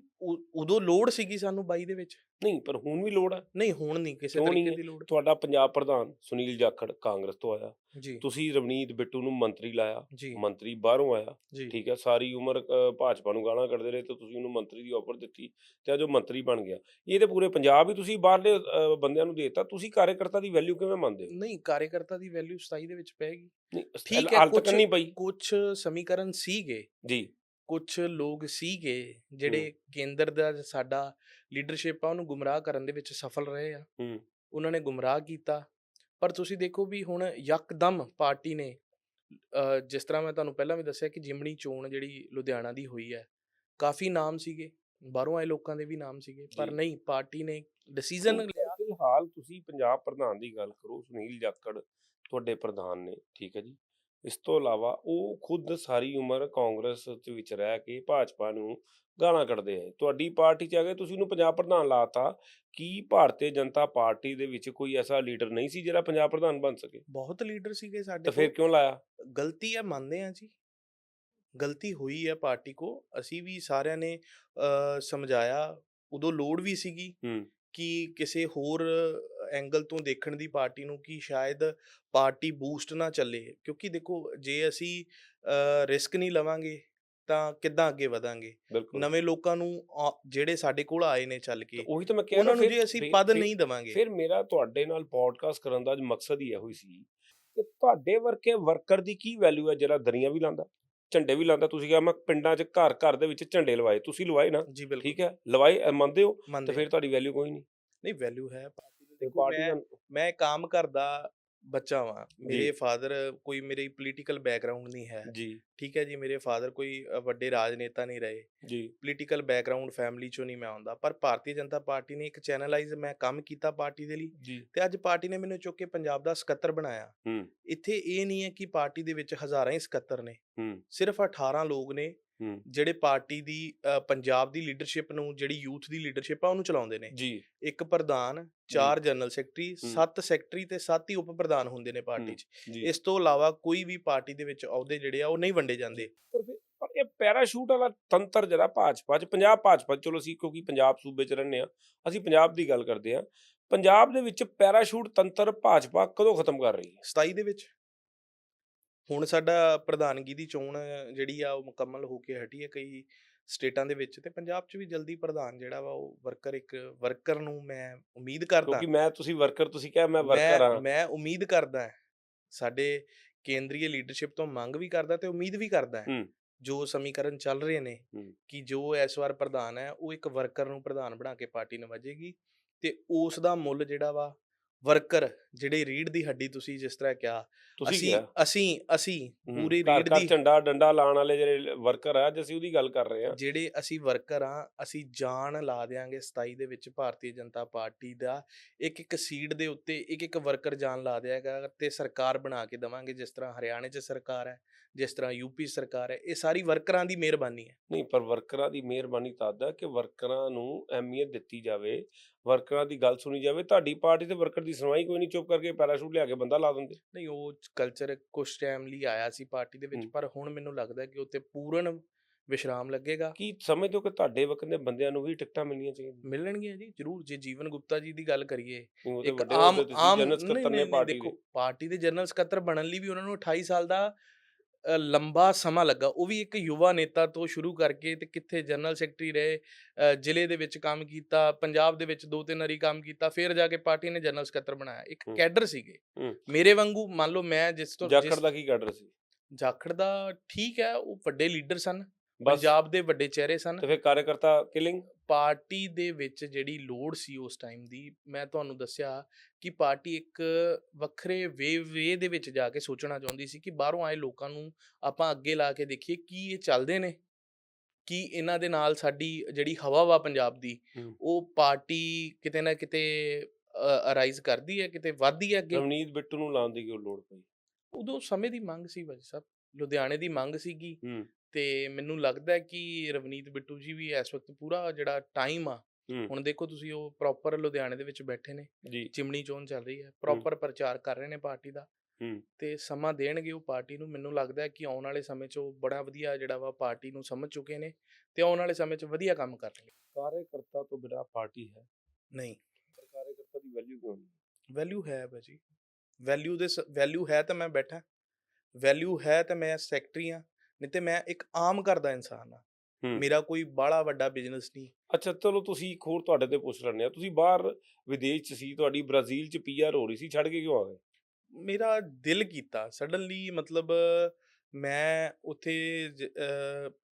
[SPEAKER 2] ਉਦੋਂ ਲੋੜ ਸੀਗੀ ਸਾਨੂੰ 22 ਦੇ ਵਿੱਚ।
[SPEAKER 1] ਨਹੀਂ ਪਰ ਹੁਣ ਵੀ ਲੋੜ ਹੈ
[SPEAKER 2] ਨਹੀਂ ਹੁਣ ਨਹੀਂ ਕਿਸੇ ਤਰੀਕੇ? ਦੀ ਲੋੜ।
[SPEAKER 1] ਤੁਹਾਡਾ ਪੰਜਾਬ ਪ੍ਰਧਾਨ ਸੁਨੀਲ ਜਾਖੜ ਕਾਂਗਰਸ ਤੋਂ ਆਇਆ। ਤੁਸੀਂ ਰਵਨੀਤ ਬਿੱਟੂ ਨੂੰ ਮੰਤਰੀ ਲਾਇਆ। ਮੰਤਰੀ ਬਾਹਰੋਂ ਆਇਆ। ਠੀਕ ਹੈ ਸਾਰੀ ਉਮਰ ਭਾਜਪਾ ਨੂੰ ਗਾਲਾਂ ਕੱਢਦੇ ਰਹੇ ਤੇ ਤੁਸੀਂ ਉਹਨੂੰ ਮੰਤਰੀ ਦੀ ਆਫਰ ਦਿੱਤੀ ਤੇ ਅੱਜ ਉਹ ਮੰਤਰੀ ਬਣ ਗਿਆ। ਇਹ ਤੇ ਪੂਰੇ ਪੰਜਾਬ ਹੀ ਤੁਸੀਂ ਬਾਹਰਲੇ ਬੰਦਿਆਂ ਨੂੰ ਦੇਤਾ ਤੁਸੀਂ ਕਾਰਜਕਰਤਾ ਦੀ ਵੈਲਿਊ ਕਿਵੇਂ ਮੰਨਦੇ ਹੋ?
[SPEAKER 2] ਨਹੀਂ ਕਾਰਜਕਰਤਾ ਦੀ ਵੈਲਿਊ 27 ਦੇ ਵਿੱਚ ਪੈਗੀ
[SPEAKER 1] ਨਹੀਂ
[SPEAKER 2] ਠੀਕ ਹੈ, ਕੁਛ-
[SPEAKER 1] ਨਹੀਂ ਪਈ।
[SPEAKER 2] ਕੁਝ ਸਮੀਕਰਨ ਸੀਗੇ।
[SPEAKER 1] ਜੀ।
[SPEAKER 2] ਕੁਝ ਲੋਕ ਸੀਗੇ ਜਿਹੜੇ ਕੇਂਦਰ ਦਾ ਸਾਡਾ ਲੀਡਰਸ਼ਿਪ ਆ ਉਹਨੂੰ ਗੁੰਮਰਾਹ ਕਰਨ ਦੇ ਵਿੱਚ ਸਫਲ ਰਹੇ ਆ।
[SPEAKER 1] ਹੂੰ।
[SPEAKER 2] ਉਹਨਾਂ ਨੇ ਗੁੰਮਰਾਹ ਕੀਤਾ। ਪਰ ਤੁਸੀਂ ਦੇਖੋ ਵੀ ਹੁਣ ਯਕਦਮ ਪਾਰਟੀ ਨੇ ਜਿਸ ਤਰ੍ਹਾਂ ਮੈਂ ਤੁਹਾਨੂੰ ਪਹਿਲਾਂ ਵੀ ਦੱਸਿਆ ਕਿ ਜਿਮਣੀ ਚੋਣ ਜਿਹੜੀ ਲੁਧਿਆਣਾ ਦੀ ਹੋਈ ਹੈ ਕਾਫੀ ਨਾਮ ਸੀਗੇ। ਬਾਹਰੋਂ ਆਏ ਲੋਕਾਂ ਦੇ ਵੀ ਨਾਮ ਸੀਗੇ। ਪਰ। ਨਹੀਂ ਪਾਰਟੀ ਨੇ ਡਿਸੀਜਨ
[SPEAKER 1] ਫਿਲਹਾਲ ਤੁਸੀਂ ਪੰਜਾਬ ਪ੍ਰਧਾਨ ਦੀ ਗੱਲ ਕਰੋ ਸੁਨੀਲ ਜਾਖੜ ਤੁਹਾਡੇ ਪ੍ਰਧਾਨ ਨੇ ਠੀਕ ਹੈ ਜੀ। ਇਸ ਤੋਂ ਇਲਾਵਾ ਉਹ ਖੁਦ ਸਾਰੀ ਉਮਰ ਕਾਂਗਰਸ ਦੇ ਵਿੱਚ ਰਹਿ ਕੇ ਭਾਜਪਾ ਨੂੰ ਗਾਲਾਂ ਕੱਢਦੇ ਆਏ। ਤੁਹਾਡੀ ਪਾਰਟੀ ਚ ਆ ਗਏ ਤੁਸੀਂ ਉਹਨੂੰ ਪੰਜਾਬ ਪ੍ਰਧਾਨ ਲਾਤਾ। ਕੀ ਭਾਰਤੀ ਜਨਤਾ ਪਾਰਟੀ ਦੇ ਵਿੱਚ ਕੋਈ ਐਸਾ ਲੀਡਰ ਨਹੀਂ ਸੀ ਜਿਹੜਾ ਪੰਜਾਬ ਪ੍ਰਧਾਨ ਬਣ ਸਕੇ?
[SPEAKER 2] ਬਹੁਤ ਲੀਡਰ ਸੀਗੇ ਸਾਡੇ
[SPEAKER 1] ਤਾਂ ਫਿਰ। ਕਿਉਂ ਲਾਇਆ?
[SPEAKER 2] ਗਲਤੀ ਹੈ ਮੰਨਦੇ ਆ ਜੀ। ਗਲਤੀ ਹੋਈ ਹੈ ਪਾਰਟੀ ਕੋ। ਅਸੀਂ ਵੀ ਸਾਰਿਆਂ ਨੇ ਸਮਝਾਇਆ। ਉਦੋਂ ਲੋੜ ਵੀ ਸੀਗੀ। ਕਿ ਕਿਸੇ ਹੋਰ ਐਂਗਲ ਤੋਂ ਦੇਖਣ ਦੀ ਪਾਰਟੀ ਨੂੰ ਕਿ ਸ਼ਾਇਦ ਪਾਰਟੀ ਬੂਸਟ ਨਾ ਚੱਲੇ? ਕਿਉਂਕਿ ਦੇਖੋ ਜੇ ਅਸੀਂ ਰਿਸਕ ਨਹੀਂ ਲਵਾਂਗੇ ਤਾਂ ਕਿੱਦਾਂ ਅੱਗੇ ਵਧਾਂਗੇ? ਨਵੇਂ ਲੋਕਾਂ ਨੂੰ ਜਿਹੜੇ ਸਾਡੇ ਕੋਲ ਆਏ ਨੇ ਚੱਲ ਕੇ
[SPEAKER 1] ਉਹੀ ਤਾਂ ਮੈਂ ਕਹਿ ਰਿਹਾ
[SPEAKER 2] ਉਹਨਾਂ ਨੂੰ
[SPEAKER 1] ਫਿਰ-
[SPEAKER 2] ਜੇ ਅਸੀਂ ਪਦ ਨਹੀਂ ਦਵਾਂਗੇ।
[SPEAKER 1] ਫਿਰ ਮੇਰਾ ਤੁਹਾਡੇ ਨਾਲ ਪੋਡਕਾਸਟ ਕਰਨ ਦਾ ਮਕਸਦ ਹੀ ਇਹੋ ਹੀ ਸੀ ਕਿ ਤੁਹਾਡੇ ਵਰਕੇ ਵਰਕਰ ਦੀ ਕੀ ਵੈਲਿਊ ਹੈ ਜਿਹੜਾ ਦਰੀਆਂ ਵੀ ਲਾਂਦਾ ਝੰਡੇ ਵੀ ਲਾਂਦਾ ਤੁਸੀਂ ਕਿਹਾ ਮੈਂ ਪਿੰਡਾਂ 'ਚ ਘਰ ਘਰ ਦੇ ਵਿੱਚ ਝੰਡੇ ਲਵਾਏ ਤੁਸੀਂ ਲਵਾਏ ਨਾ
[SPEAKER 2] ਜੀ ਬਿਲਕੁਲ।
[SPEAKER 1] ਠੀਕ ਹੈ ਲਵਾਏ ਅ, ਮੰਨਦੇ ਹੋ
[SPEAKER 2] ਮੰਨਦੇ
[SPEAKER 1] ਤੇ ਫਿਰ ਤੁਹਾਡੀ ਵੈਲਿਊ ਕੋਈ ਨਹੀਂ।
[SPEAKER 2] ਨਹੀਂ ਵੈਲਿਊ ਹੈ ਪਾਰਟੀ ਦੇਖੋ
[SPEAKER 1] ਪਾਰਟੀ
[SPEAKER 2] ਮੈਂ
[SPEAKER 1] ਦਾ
[SPEAKER 2] ਮੈਂ ਇੱਕ ਆਮ ਘਰ ਦਾ ਬੱਚਾ ਵਾਂ ਮੇਰੇ। ਫਾਦਰ ਕੋਈ ਮੇਰੀ ਪੋਲੀਟੀਕਲ ਬੈਕਗ੍ਰਾਉਂਡ ਨਹੀਂ ਹੈ
[SPEAKER 1] ਜੀ
[SPEAKER 2] ਠੀਕ ਹੈ ਜੀ ਮੇਰੇ ਫਾਦਰ ਕੋਈ ਵੱਡੇ ਰਾਜਨੇਤਾ ਨਹੀਂ ਰਹੇ
[SPEAKER 1] ਜੀ
[SPEAKER 2] ਪੋਲੀਟੀਕਲ ਬੈਕਗ੍ਰਾਉਂਡ ਫੈਮਿਲੀ ਚੋਂ ਨਹੀਂ ਮੈਂ ਆਉਂਦਾ ਪਰ ਭਾਰਤੀ ਜਨਤਾ ਪਾਰਟੀ ਨੇ ਇੱਕ ਚੈਨਲਾਈਜ਼ ਮੈਂ ਕੰਮ ਕੀਤਾ ਪਾਰਟੀ ਦੇ ਲਈ ਤੇ ਅੱਜ ਪਾਰਟੀ ਨੇ ਮੈਨੂੰ ਚੁੱਕ ਕੇ ਪੰਜਾਬ ਦਾ ਸਕੱਤਰ ਬਣਾਇਆ
[SPEAKER 1] ਹੂੰ
[SPEAKER 2] ਇੱਥੇ ਇਹ ਨਹੀਂ ਹੈ ਕਿ ਪਾਰਟੀ ਦੇ ਵਿੱਚ ਹਜ਼ਾਰਾਂ ਹੀ ਸਕੱਤਰ ਨੇ
[SPEAKER 1] ਹੂੰ
[SPEAKER 2] ਸਿਰਫ 18 ਲੋਕ ਨੇ ਜਿਹੜੇ ਪਾਰਟੀ ਦੀ ਪੰਜਾਬ ਦੀ ਲੀਡਰਸ਼ਿਪ ਨੂੰ ਜਿਹੜੀ ਯੂਥ ਦੀ ਲੀਡਰਸ਼ਿਪ ਆ ਉਹਨੂੰ ਚਲਾਉਂਦੇ ਨੇ।
[SPEAKER 1] ਜੀ।
[SPEAKER 2] ਇੱਕ ਪ੍ਰਧਾਨ ਚਾਰ ਜਨਰਲ ਸੈਕਟਰੀ। ਸੱਤ ਸੈਕਟਰੀ ਤੇ ਸੱਤ ਹੀ ਉਪ ਪ੍ਰਧਾਨ ਹੁੰਦੇ ਨੇ ਪਾਰਟੀ। 'ਚ। ਇਸ ਤੋਂ ਇਲਾਵਾ ਕੋਈ ਵੀ ਪਾਰਟੀ ਦੇ ਵਿੱਚ ਅਹੁਦੇ ਜਿਹੜੇ ਆ ਉਹ ਨਹੀਂ ਵੰਡੇ ਜਾਂਦੇ।
[SPEAKER 1] ਪਰ ਇਹ ਪੈਰਾਸ਼ੂਟ ਵਾਲਾ ਤੰਤਰ ਜਿਹੜਾ ਭਾਜਪਾ 'ਚ ਪੰਜਾਬ ਭਾਜਪਾ ਚਲੋ ਅਸੀਂ ਕਿਉਂਕਿ ਪੰਜਾਬ ਸੂਬੇ 'ਚ ਰਹਿੰਦੇ ਆ ਅਸੀਂ ਪੰਜਾਬ ਦੀ ਗੱਲ ਕਰਦੇ ਆ ਪੰਜਾਬ ਦੇ ਵਿੱਚ ਪੈਰਾਸ਼ੂਟ ਤੰਤਰ ਭਾਜਪਾ ਕਦੋਂ ਖਤਮ ਕਰ ਰਹੀ ਹੈ?
[SPEAKER 2] 27 ਦੇ ਵਿੱਚ। ਹੁਣ ਸਾਡਾ ਪ੍ਰਧਾਨਗੀ ਦੀ ਚੋਣ ਜਿਹੜੀ ਆ ਉਹ ਮੁਕੰਮਲ ਹੋ ਕੇ ਹਟੀ ਹੈ ਕਈ ਸਟੇਟਾਂ ਦੇ ਵਿੱਚ ਤੇ ਪੰਜਾਬ 'ਚ ਵੀ ਜਲਦੀ ਪ੍ਰਧਾਨ ਜਿਹੜਾ ਵਾ ਉਹ ਵਰਕਰ ਇੱਕ ਵਰਕਰ ਨੂੰ ਮੈਂ ਉਮੀਦ ਕਰਦਾ
[SPEAKER 1] ਕਿਉਂਕਿ ਮੈਂ ਤੁਸੀਂ ਵਰਕਰ ਤੁਸੀਂ ਕਿਹਾ ਮੈਂ ਵਰਕਰ ਹਾਂ
[SPEAKER 2] ਮੈਂ ਉਮੀਦ ਕਰਦਾ ਸਾਡੇ ਕੇਂਦਰੀ ਲੀਡਰਸ਼ਿਪ ਤੋਂ ਮੰਗ ਵੀ ਕਰਦਾ ਤੇ ਉਮੀਦ ਵੀ ਕਰਦਾ ਹੈ। ਜੋ ਸਮੀਕਰਨ ਚੱਲ ਰਹੇ ਨੇ। ਕਿ ਜੋ ਇਸ ਵਾਰ ਪ੍ਰਧਾਨ ਹੈ ਉਹ ਇੱਕ ਵਰਕਰ ਨੂੰ ਪ੍ਰਧਾਨ ਬਣਾ ਕੇ ਪਾਰਟੀ ਨਵਾਜੇਗੀ ਤੇ ਉਸ ਦਾ ਮੁੱਲ ਜਿਹੜਾ ਵਾ ਵਰਕਰ ਜਿਹੜੇ ਰੀੜ ਦੀ ਹੱਡੀ ਤੁਸੀਂ ਜਿਸ ਤਰ੍ਹਾਂ ਕਿਹਾ ਅਸੀਂ ਅਸੀਂ ਅਸੀਂ ਪੂਰੀ ਰੀੜ ਦੀ
[SPEAKER 1] ਝੰਡਾ ਡੰਡਾ ਲਾਉਣ ਵਾਲੇ ਜਿਹੜੇ ਵਰਕਰ ਆ ਅੱਜ ਅਸੀਂ ਉਹਦੀ ਗੱਲ ਕਰ ਰਹੇ ਹਾਂ।
[SPEAKER 2] ਜਿਹੜੇ ਅਸੀਂ ਵਰਕਰ ਆ ਅਸੀਂ ਜਾਨ ਲਾ ਦਿਆਂਗੇ 27 ਦੇ ਵਿੱਚ ਭਾਰਤੀ ਜਨਤਾ ਪਾਰਟੀ ਦਾ। ਇੱਕ ਇੱਕ ਸੀਟ ਦੇ ਉੱਤੇ ਇੱਕ ਇੱਕ ਵਰਕਰ ਜਾਨ ਲਾ ਦਿਆਗਾ ਤੇ ਸਰਕਾਰ ਬਣਾ ਕੇ ਦਵਾਂਗੇ ਜਿਸ ਤਰ੍ਹਾਂ ਹਰਿਆਣੇ 'ਚ ਸਰਕਾਰ ਹੈ। ਜਿਸ ਤਰ੍ਹਾਂ ਯੂਪੀ ਸਰਕਾਰ ਹੈ ਇਹ ਸਾਰੀ ਵਰਕਰਾਂ ਦੀ ਮਿਹਰਬਾਨੀ ਹੈ।
[SPEAKER 1] ਨਹੀਂ ਪਰ ਵਰਕਰਾਂ ਦੀ ਮਿਹਰਬਾਨੀ ਤਦ ਹੈ ਕਿ ਵਰਕਰਾਂ ਨੂੰ ਅਹਿਮੀਅਤ ਦਿੱਤੀ ਜਾਵੇ ਵਰਕਰਾਂ ਦੀ ਗੱਲ ਸੁਣੀ ਜਾਵੇ। ਤੁਹਾਡੀ ਪਾਰਟੀ ਤੇ ਵਰਕਰ ਦੀ ਸੁਣਵਾਈ ਕੋਈ ਨਹੀਂ ਚੁੱਪ ਕਰਕੇ ਪੈਰਾਸ਼ੂਟ ਲਿਆ ਕੇ ਬੰਦਾ ਲਾ ਦਿੰਦੇ।
[SPEAKER 2] ਨਹੀਂ ਉਹ ਕਲਚਰ ਕੁਝ ਟਾਈਮ ਲਈ ਆਇਆ ਸੀ ਪਾਰਟੀ ਦੇ ਵਿੱਚ। ਪਰ ਹੁਣ ਮੈਨੂੰ ਲੱਗਦਾ ਕਿ ਉੱਤੇ ਪੂਰਨ ਵਿਸ਼ਰਾਮ ਲੱਗੇਗਾ।
[SPEAKER 1] ਕੀ ਸਮਝਦੇ ਹੋ ਕਿ ਤੁਹਾਡੇ ਵਕਤ ਦੇ ਬੰਦਿਆਂ ਨੂੰ ਵੀ ਟਿਕਟਾਂ ਮਿਲਣੀਆਂ ਚਾਹੀਦੀਆਂ?
[SPEAKER 2] ਮਿਲਣਗੀਆਂ ਜੀ ਜ਼ਰੂਰ। ਜੇ ਜੀਵਨ ਗੁਪਤਾ ਜੀ ਦੀ ਗੱਲ ਕਰੀਏ
[SPEAKER 1] ਤੇ
[SPEAKER 2] ਇੱਕ ਆਮ
[SPEAKER 1] ਤੇ
[SPEAKER 2] ਆਮ
[SPEAKER 1] ਜਨਰਲ ਸਕੱਤਰ ਨੇ ਪਾਰਟੀ ਦੇ।
[SPEAKER 2] ਪਾਰਟੀ ਦੇ ਜਨਰਲ ਸਕੱਤਰ ਬਣਨ ਲਈ ਵੀ ਉਹਨਾਂ ਨੂੰ 28 ਸਾਲ ਦਾ ਅ, ਲੰਬਾ ਸਮਾਂ ਲੱਗਾ। ਉਹ ਵੀ ਇੱਕ ਯੁਵਾ ਨੇਤਾ ਤੋਂ ਸ਼ੁਰੂ ਕਰਕੇ ਤੇ ਕਿੱਥੇ ਜਨਰਲ ਸੈਕਟਰੀ ਰਹੇ ਅ, ਜ਼ਿਲ੍ਹੇ ਦੇ ਵਿੱਚ ਕੰਮ ਕੀਤਾ ਪੰਜਾਬ ਦੇ ਵਿੱਚ ਦੋ ਤਿੰਨ ਵਾਰੀ ਕੰਮ ਕੀਤਾ ਫਿਰ ਜਾ ਕੇ ਪਾਰਟੀ ਨੇ ਜਨਰਲ ਸਕੱਤਰ ਬਣਾਇਆ। ਇੱਕ
[SPEAKER 1] ਹੂੰ।
[SPEAKER 2] ਕੈਡਰ ਸੀਗੇ।
[SPEAKER 1] ਹੂੰ।
[SPEAKER 2] ਮੇਰੇ ਵਾਂਗੂ ਮੰਨ ਲਓ ਮੈਂ ਜਿਸ ਤੋਂ
[SPEAKER 1] ਜਾਖੜ ਦਾ ਕੀ ਕੱਢ ਸੀ?
[SPEAKER 2] ਜਾਖੜ ਦਾ ਠੀਕ ਹੈ ਉਹ ਵੱਡੇ ਲੀਡਰ ਸਨ
[SPEAKER 1] ਬਸ।
[SPEAKER 2] ਪੰਜਾਬ ਦੇ ਵੱਡੇ ਚਿਹਰੇ ਸਨ।
[SPEAKER 1] ਤੇ ਫਿਰ ਕਾਰਜਕਰਤਾ ਕਿਲਿੰਗ?
[SPEAKER 2] ਪਾਰਟੀ ਦੇ ਵਿੱਚ ਜਿਹੜੀ ਲੋੜ ਸੀ ਉਸ ਟਾਈਮ ਦੀ ਮੈਂ ਤੁਹਾਨੂੰ ਦੱਸਿਆ ਕਿ ਪਾਰਟੀ ਇੱਕ ਵੱਖਰੇ ਵੇ ਵੇ ਦੇ ਵਿੱਚ ਜਾ ਕੇ ਸੋਚਣਾ ਚਾਹੁੰਦੀ ਸੀ ਕਿ ਬਾਹਰੋਂ ਆਏ ਲੋਕਾਂ ਨੂੰ ਆਪਾਂ ਅੱਗੇ ਲਾ ਕੇ ਦੇਖੀਏ ਕੀ ਇਹ ਚੱਲਦੇ ਨੇ ਕੀ ਇਹਨਾਂ ਦੇ ਨਾਲ ਸਾਡੀ ਜਿਹੜੀ ਹਵਾ ਵਾ ਪੰਜਾਬ ਦੀ। ਉਹ ਪਾਰਟੀ ਕਿਤੇ ਨਾ ਕਿਤੇ ਅਰਾਈਜ਼ ਕਰਦੀ ਹੈ ਕਿਤੇ ਵੱਧਦੀ ਹੈ ਅੱਗੇ?
[SPEAKER 1] ਰਵਨੀਤ ਬਿੱਟੂ ਨੂੰ ਲਾਉਣ ਦੀ ਕਿਉਂ ਲੋੜ ਪਈ?
[SPEAKER 2] ਉਦੋਂ ਸਮੇਂ ਦੀ ਮੰਗ ਸੀ ਭਾਜੀ ਸਾਹਿਬ ਲੁਧਿਆਣੇ ਦੀ ਮੰਗ ਸੀਗੀ ਤੇ ਮੈਨੂੰ ਲੱਗਦਾ ਹੈ ਕਿ ਰਵਨੀਤ ਬਿੱਟੂ ਜੀ ਵੀ ਇਸ ਵਕਤ ਪੂਰਾ ਜਿਹੜਾ ਟਾਈਮ ਆ ਹੁਣ ਦੇਖੋ ਤੁਸੀਂ ਉਹ ਪ੍ਰੋਪਰ ਲੁਧਿਆਣੇ ਦੇ ਵਿੱਚ ਬੈਠੇ ਨੇ ਚਿਮਣੀ ਚੋਣ ਚੱਲ ਰਹੀ ਹੈ ਪ੍ਰੋਪਰ ਪ੍ਰਚਾਰ ਕਰ ਰਹੇ ਨੇ ਪਾਰਟੀ ਦਾ ਤੇ ਸਮਾਂ ਦੇਣਗੇ ਉਹ ਪਾਰਟੀ ਨੂੰ ਮੈਨੂੰ ਲੱਗਦਾ ਹੈ ਕਿ ਆਉਣ ਵਾਲੇ ਸਮੇਂ 'ਚ ਉਹ ਬੜਾ ਵਧੀਆ ਜਿਹੜਾ ਵਾ ਪਾਰਟੀ ਨੂੰ ਸਮਝ ਚੁੱਕੇ ਨੇ ਤੇ ਆਉਣ ਵਾਲੇ ਸਮੇਂ 'ਚ ਵਧੀਆ ਕੰਮ ਕਰਨਗੇ।
[SPEAKER 1] ਕਾਰਜਕਰਤਾ ਤੋਂ ਬਿਨਾਂ ਪਾਰਟੀ ਹੈ।
[SPEAKER 2] ਨਹੀਂ।
[SPEAKER 1] ਕਾਰਜਕਰਤਾ ਦੀ ਵੈਲਿਊ ਕਿਉਂ ਨਹੀਂ?
[SPEAKER 2] ਵੈਲਿਊ ਹੈ ਭਾਜੀ। ਵੈਲਿਊ ਦੇ ਵੈਲਿਊ ਹੈ ਤਾਂ ਮੈਂ ਬੈਠਾ। ਵੈਲਿਊ ਹੈ ਤਾਂ ਮੈਂ ਸੈਕਟਰੀ ਆ ਨਹੀਂ ਤੇ ਮੈਂ ਇੱਕ ਆਮ ਘਰ ਦਾ ਇਨਸਾਨ ਆ। ਮੇਰਾ ਕੋਈ ਬਾਹਲਾ ਵੱਡਾ ਬਿਜ਼ਨਸ ਨਹੀਂ।
[SPEAKER 1] ਅੱਛਾ ਚਲੋ ਤੁਸੀਂ ਇੱਕ ਹੋਰ ਤੁਹਾਡੇ ਤੇ ਪੁੱਛ ਲੈਂਦੇ ਆ ਤੁਸੀਂ ਬਾਹਰ ਵਿਦੇਸ਼ ਚ ਸੀ ਤੁਹਾਡੀ ਬ੍ਰਾਜ਼ੀਲ ਚ ਪੀਆਰ ਹੋ ਰਹੀ ਸੀ ਛੱਡ ਕੇ ਕਿਉਂ ਆ ਗਏ?
[SPEAKER 2] ਮੇਰਾ ਦਿਲ ਕੀਤਾ। ਸਡਨਲੀ ਮਤਲਬ ਮੈਂ ਉੱਥੇ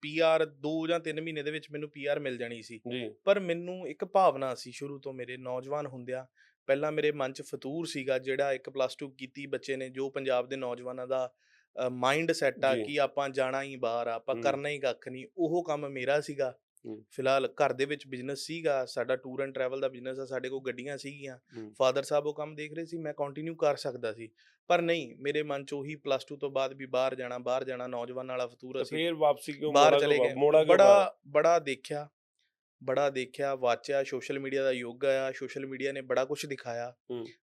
[SPEAKER 2] ਪੀਆਰ 2 ਜਾਂ 3 ਮਹੀਨੇ ਦੇ ਵਿੱਚ ਮੈਨੂੰ ਪੀਆਰ ਮਿਲ ਜਾਣੀ ਸੀ। ਪਰ ਮੈਨੂੰ ਇੱਕ ਭਾਵਨਾ ਸੀ ਸ਼ੁਰੂ ਤੋਂ ਮੇਰੇ ਨੌਜਵਾਨ ਹੁੰਦਿਆਂ। ਪਹਿਲਾਂ ਮੇਰੇ ਮਨ 'ਚ ਫਤੂਰ ਸੀਗਾ ਜਿਹੜਾ ਇੱਕ ਪਲੱਸ 2 ਕੀਤੀ ਬੱਚੇ ਨੇ ਜੋ ਪੰਜਾਬ ਦੇ ਨੌਜਵਾਨਾਂ ਦਾ ਮਾਈਂਡ ਸੈਟ ਆ
[SPEAKER 1] ਜੀ।
[SPEAKER 2] ਕਿ ਆਪਾਂ ਜਾਣਾ ਹੀ ਬਾਹਰ ਆ ਆਪਾਂ
[SPEAKER 1] ਹੂੰ।
[SPEAKER 2] ਕਰਨਾ ਹੀ ਕੱਖ ਨਹੀਂ ਉਹ ਕੰਮ ਮੇਰਾ ਸੀਗਾ
[SPEAKER 1] ਹੂੰ।
[SPEAKER 2] ਫਿਲਹਾਲ ਘਰ ਦੇ ਵਿੱਚ ਬਿਜ਼ਨਸ ਸੀਗਾ ਸਾਡਾ ਟੂਰ ਐਂਡ ਟਰੈਵਲ ਦਾ ਬਿਜ਼ਨਸ ਆ ਸਾਡੇ ਕੋਲ ਗੱਡੀਆਂ ਸੀਗੀਆਂ
[SPEAKER 1] ਹੂੰ।
[SPEAKER 2] ਫਾਦਰ ਸਾਹਿਬ ਉਹ ਕੰਮ ਦੇਖ ਰਹੇ ਸੀ ਮੈਂ ਕੰਟੀਨਿਊ ਕਰ ਸਕਦਾ ਸੀ ਪਰ ਨਹੀਂ ਮੇਰੇ ਮਨ 'ਚ ਉਹੀ ਪਲੱਸ 2 ਤੋਂ ਬਾਅਦ ਵੀ ਬਾਹਰ ਜਾਣਾ ਬਾਹਰ ਜਾਣਾ ਨੌਜਵਾਨ ਵਾਲਾ ਫਤੂਰ
[SPEAKER 1] ਤੇ
[SPEAKER 2] ਅਸੀਂ
[SPEAKER 1] ਫੇਰ ਵਾਪਸੀ ਕਿਉਂ
[SPEAKER 2] ਬਾਹਰ
[SPEAKER 1] ਮੋੜਾ
[SPEAKER 2] ਚਲੇ
[SPEAKER 1] ਕਿਉਂ
[SPEAKER 2] ਗਏ
[SPEAKER 1] ਮੋੜਾ ਕਿਉਂ ਬਾਹਰ?
[SPEAKER 2] ਬੜਾ ਬੜਾ ਦੇਖਿਆ ਬੜਾ ਦੇਖਿਆ ਵਾਚਿਆ ਸੋਸ਼ਲ ਮੀਡੀਆ ਦਾ ਯੁੱਗ ਆ ਸੋਸ਼ਲ ਮੀਡੀਆ ਨੇ ਬੜਾ ਕੁਝ ਦਿਖਾਇਆ।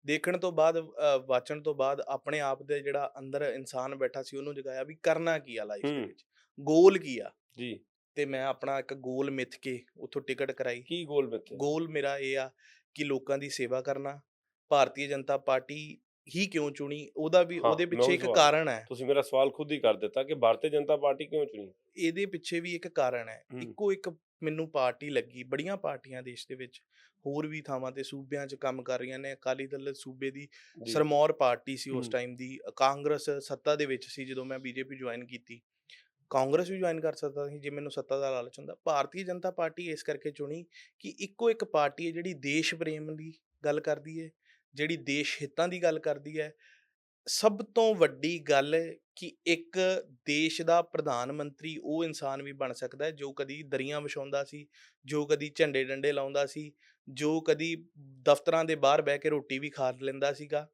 [SPEAKER 2] ਦੇਖਣ ਤੋਂ ਬਾਅਦ ਵਾਚਣ ਤੋਂ ਬਾਅਦ ਆਪਣੇ ਆਪ ਦੇ ਜਿਹੜਾ ਅੰਦਰ ਇਨਸਾਨ ਬੈਠਾ ਸੀ ਉਹਨੂੰ ਜਗਾਇਆ ਵੀ ਕਰਨਾ ਕੀ ਆ ਲਾਈਫ ਦੇ। ਵਿੱਚ? ਗੋਲ ਕੀ ਆ?
[SPEAKER 1] ਜੀ।
[SPEAKER 2] ਤੇ ਮੈਂ ਆਪਣਾ ਇੱਕ ਗੋਲ ਮਿੱਥ ਕੇ ਉੱਥੋਂ ਟਿਕਟ ਕਰਾਈ।
[SPEAKER 1] ਕੀ ਗੋਲ ਮਿੱਥੇ
[SPEAKER 2] ਗੋਲ ਮੇਰਾ ਇਹ ਆ ਕਿ ਲੋਕਾਂ ਦੀ ਸੇਵਾ ਕਰਨਾ ਭਾਰਤੀ ਜਨਤਾ ਪਾਰਟੀ ਹੀ ਕਿਉਂ ਚੁਣੀ? ਉਹਦਾ ਵੀ
[SPEAKER 1] ਹਾਂ,
[SPEAKER 2] ਉਹਦੇ
[SPEAKER 1] ਮੈਂ
[SPEAKER 2] ਪਿੱਛੇ
[SPEAKER 1] ਉਹੀ
[SPEAKER 2] ਇੱਕ
[SPEAKER 1] ਸਵਾਲ-
[SPEAKER 2] ਕਾਰਨ ਹੈ।
[SPEAKER 1] ਤੁਸੀਂ ਮੇਰਾ ਸਵਾਲ ਖੁਦ ਹੀ ਕਰ ਦਿੱਤਾ ਕਿ ਭਾਰਤੀ ਜਨਤਾ ਪਾਰਟੀ ਕਿਉਂ ਚੁਣੀ?
[SPEAKER 2] ਇਹਦੇ ਪਿੱਛੇ ਵੀ ਇੱਕ ਕਾਰਨ ਹੈ। ਇੱਕੋ ਇੱਕ ਮੈਨੂੰ ਪਾਰਟੀ ਲੱਗੀ ਬੜੀਆਂ ਪਾਰਟੀਆਂ ਦੇਸ਼ ਦੇ ਵਿੱਚ ਹੋਰ ਵੀ ਥਾਵਾਂ ਤੇ ਸੂਬਿਆਂ 'ਚ ਕੰਮ ਕਰ ਰਹੀਆਂ ਨੇ। ਅਕਾਲੀ ਦਲ ਸੂਬੇ ਦੀ
[SPEAKER 1] ਜੀ।
[SPEAKER 2] ਸਰਮੌਰ ਪਾਰਟੀ ਸੀ ਉਸ। ਟਾਈਮ ਦੀ ਕਾਂਗਰਸ ਸੱਤਾ ਦੇ ਵਿੱਚ ਸੀ ਜਦੋਂ ਮੈਂ ਬੀਜੇਪੀ ਜੁਆਇਨ ਕੀਤੀ। ਕਾਂਗਰਸ ਵੀ ਜੁਆਇਨ ਕਰ ਸਕਦਾ ਸੀ ਜੇ ਮੈਨੂੰ ਸੱਤਾ ਦਾ ਲਾਲਚ ਹੁੰਦਾ। ਭਾਰਤੀ ਜਨਤਾ ਪਾਰਟੀ ਇਸ ਕਰਕੇ ਚੁਣੀ ਕਿ ਇੱਕੋ ਇੱਕ ਪਾਰਟੀ ਹੈ ਜਿਹੜੀ ਦੇਸ਼ ਪ੍ਰੇਮ ਦੀ ਗੱਲ ਕਰਦੀ ਹੈ ਜਿਹੜੀ ਦੇਸ਼ ਹਿੱਤਾਂ ਦੀ ਗੱਲ ਕਰਦੀ ਹੈ ਸਭ ਤੋਂ ਵੱਡੀ ਗੱਲ ਕਿ ਇੱਕ ਦੇਸ਼ ਦਾ ਪ੍ਰਧਾਨ ਮੰਤਰੀ ਉਹ ਇਨਸਾਨ ਵੀ ਬਣ ਸਕਦਾ ਹੈ ਜੋ ਕਦੀ ਦਰੀਆਂ ਵਿਛਾਉਂਦਾ ਸੀ ਜੋ ਕਦੀ ਝੰਡੇ ਡੰਡੇ ਲਾਉਂਦਾ ਸੀ ਜੋ ਕਦੀ ਦਫ਼ਤਰਾਂ ਦੇ ਬਾਹਰ ਬਹਿ ਕੇ ਰੋਟੀ ਵੀ ਖਾ ਲੈਂਦਾ ਸੀਗਾ।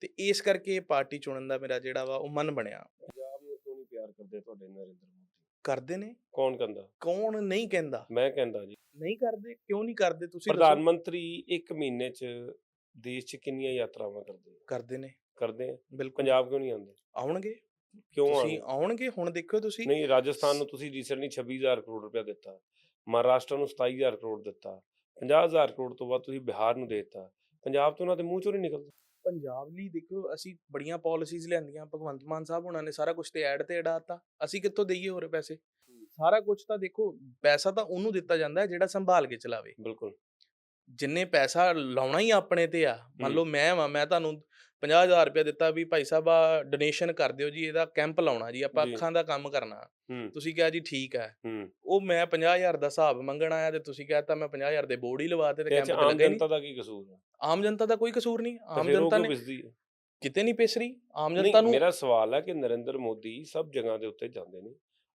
[SPEAKER 2] ਤੇ ਇਸ ਕਰਕੇ ਪਾਰਟੀ ਚੁਣਨ ਦਾ ਮੇਰਾ ਜਿਹੜਾ ਵਾ ਉਹ ਮਨ ਬਣਿਆ।
[SPEAKER 1] ਪੰਜਾਬ ਨੂੰ ਕਿਉਂ ਨਹੀਂ ਪਿਆਰ ਕਰਦੇ ਤੁਹਾਡੇ ਨਰਿੰਦਰ ਮੋਦੀ?
[SPEAKER 2] ਕਰਦੇ ਨੇ?
[SPEAKER 1] ਕੌਣ ਕਹਿੰਦਾ?
[SPEAKER 2] ਕੌਣ ਨਹੀਂ ਕਹਿੰਦਾ?
[SPEAKER 1] ਮੈਂ ਕਹਿੰਦਾ ਜੀ।
[SPEAKER 2] ਨਹੀਂ ਕਰਦੇ? ਕਿਉਂ ਨਹੀਂ ਕਰਦੇ ਤੁਸੀਂ
[SPEAKER 1] ਪ੍ਰਧਾਨ ਮੰਤਰੀ ਇੱਕ ਮਹੀਨੇ ਚ ਦੇਸ਼ ਚ ਕਿੰਨੀਆਂ ਯਾਤਰਾਵਾਂ ਕਰਦੇ ਆ?
[SPEAKER 2] ਕਰਦੇ ਨੇ।
[SPEAKER 1] ਕਰਦੇ ਆ?
[SPEAKER 2] ਬਿਲਕੁਲ।
[SPEAKER 1] ਪੰਜਾਬ ਕਿਉਂ ਨਹੀਂ ਆਉਂਦੇ?
[SPEAKER 2] ਆਉਣਗੇ।
[SPEAKER 1] ਕਿਉਂ
[SPEAKER 2] ਤੁਸੀਂ
[SPEAKER 1] ਆਉਂਦੇ?
[SPEAKER 2] ਆਉਣਗੇ ਹੁਣ ਦੇਖਿਓ ਤੁਸੀਂ।
[SPEAKER 1] ਨਹੀਂ ਰਾਜਸਥਾਨ ਨੂੰ ਤੁਸੀਂ ਰੀਸੈਂਟਲੀ 26000 ਕਰੋੜ ਰੁਪਇਆ ਦਿੱਤਾ। ਮਹਾਰਾਸ਼ਟਰ ਨੂੰ 27000 ਕਰੋੜ ਦਿੱਤਾ। 50000 ਕਰੋੜ ਤੋਂ ਬਾਅਦ ਤੁਸੀਂ ਬਿਹਾਰ ਨੂੰ ਦੇ ਦਿੱਤਾ। ਪੰਜਾਬ ਤੋਂ ਉਹਨਾਂ ਦੇ ਮੂੰਹ ਚੋਂ ਨਹੀਂ ਨਿਕਲਦਾ।
[SPEAKER 2] ਪੰਜਾਬ ਲਈ ਦੇਖੋ ਅਸੀਂ ਬੜੀਆਂ ਪਾਲਿਸੀਜ਼ ਲਿਆਂਦੀਆਂ। ਭਗਵੰਤ ਮਾਨ ਸਾਹਿਬ ਉਹਨਾਂ ਨੇ ਸਾਰਾ ਕੁਝ ਤੇ ਐਡ ਤੇ ਅੜਾਤਾ ਅਸੀਂ ਕਿੱਥੋਂ ਦਈਏ ਹੋਰ ਪੈਸੇ? ਸਾਰਾ ਕੁਝ ਤਾਂ ਦੇਖੋ ਪੈਸਾ ਤਾਂ ਉਹਨੂੰ ਦਿੱਤਾ ਜਾਂਦਾ ਹੈ ਜਿਹੜਾ ਸੰਭਾਲ ਕੇ ਚਲਾਵੇ।
[SPEAKER 1] ਬਿਲਕੁਲ।
[SPEAKER 2] ਜਿੰਨੇ ਪੈਸਾ ਲਾਉਣਾ ਹੀ ਆਪਣੇ ਤੇ ਆ ਮੰਨ। ਲਓ ਮੈਂ ਵਾਂ ਮੈਂ ਤੁਹਾਨੂੰ 50000 ਰੁਪਏ ਦਿੱਤਾ ਵੀ ਭਾਈ ਸਾਹਿਬ ਆ ਡੋਨੇਸ਼ਨ ਕਰ ਦਿਓ ਜੀ ਇਹਦਾ ਕੈਂਪ ਲਾਉਣਾ ਜੀ ਆਪਾਂ। ਅੱਖਾਂ ਦਾ ਕੰਮ ਕਰਨਾ। ਤੁਸੀਂ ਕਿਹਾ ਜੀ ਠੀਕ ਹੈ। ਉਹ ਮੈਂ 50000 ਦਾ ਹਿਸਾਬ ਮੰਗਣ ਆਇਆ ਤੇ ਤੁਸੀਂ ਕਹਿਤਾ ਮੈਂ 50000 ਦੇ ਬੋਰਡ ਹੀ ਲਵਾਤੇ ਤੇ
[SPEAKER 1] ਤੇ
[SPEAKER 2] ਕੈਂਪ ਤੇ
[SPEAKER 1] ਆਮ
[SPEAKER 2] ਲੱਗੇ ਨਹੀਂ
[SPEAKER 1] ਜਨਤਾ ਦਾ ਕੀ ਕਸੂਰ ਹੈ
[SPEAKER 2] ਆਮ ਜਨਤਾ ਦਾ ਕੋਈ ਕਸੂਰ ਨਹੀਂ ਆਮ ਜਨਤਾ ਨੇ ਕਿਤੇ ਨਹੀਂ ਪਿਸ ਰਹੀ ਆਮ ਜਨਤਾ ਨੂੰ
[SPEAKER 1] ਮੇਰਾ ਸਵਾਲ ਹੈ ਕਿ ਨਰਿੰਦਰ ਮੋਦੀ ਸਭ ਜਗ੍ਹਾ ਦੇ ਉੱਤੇ ਜਾਂਦੇ ਨੇ।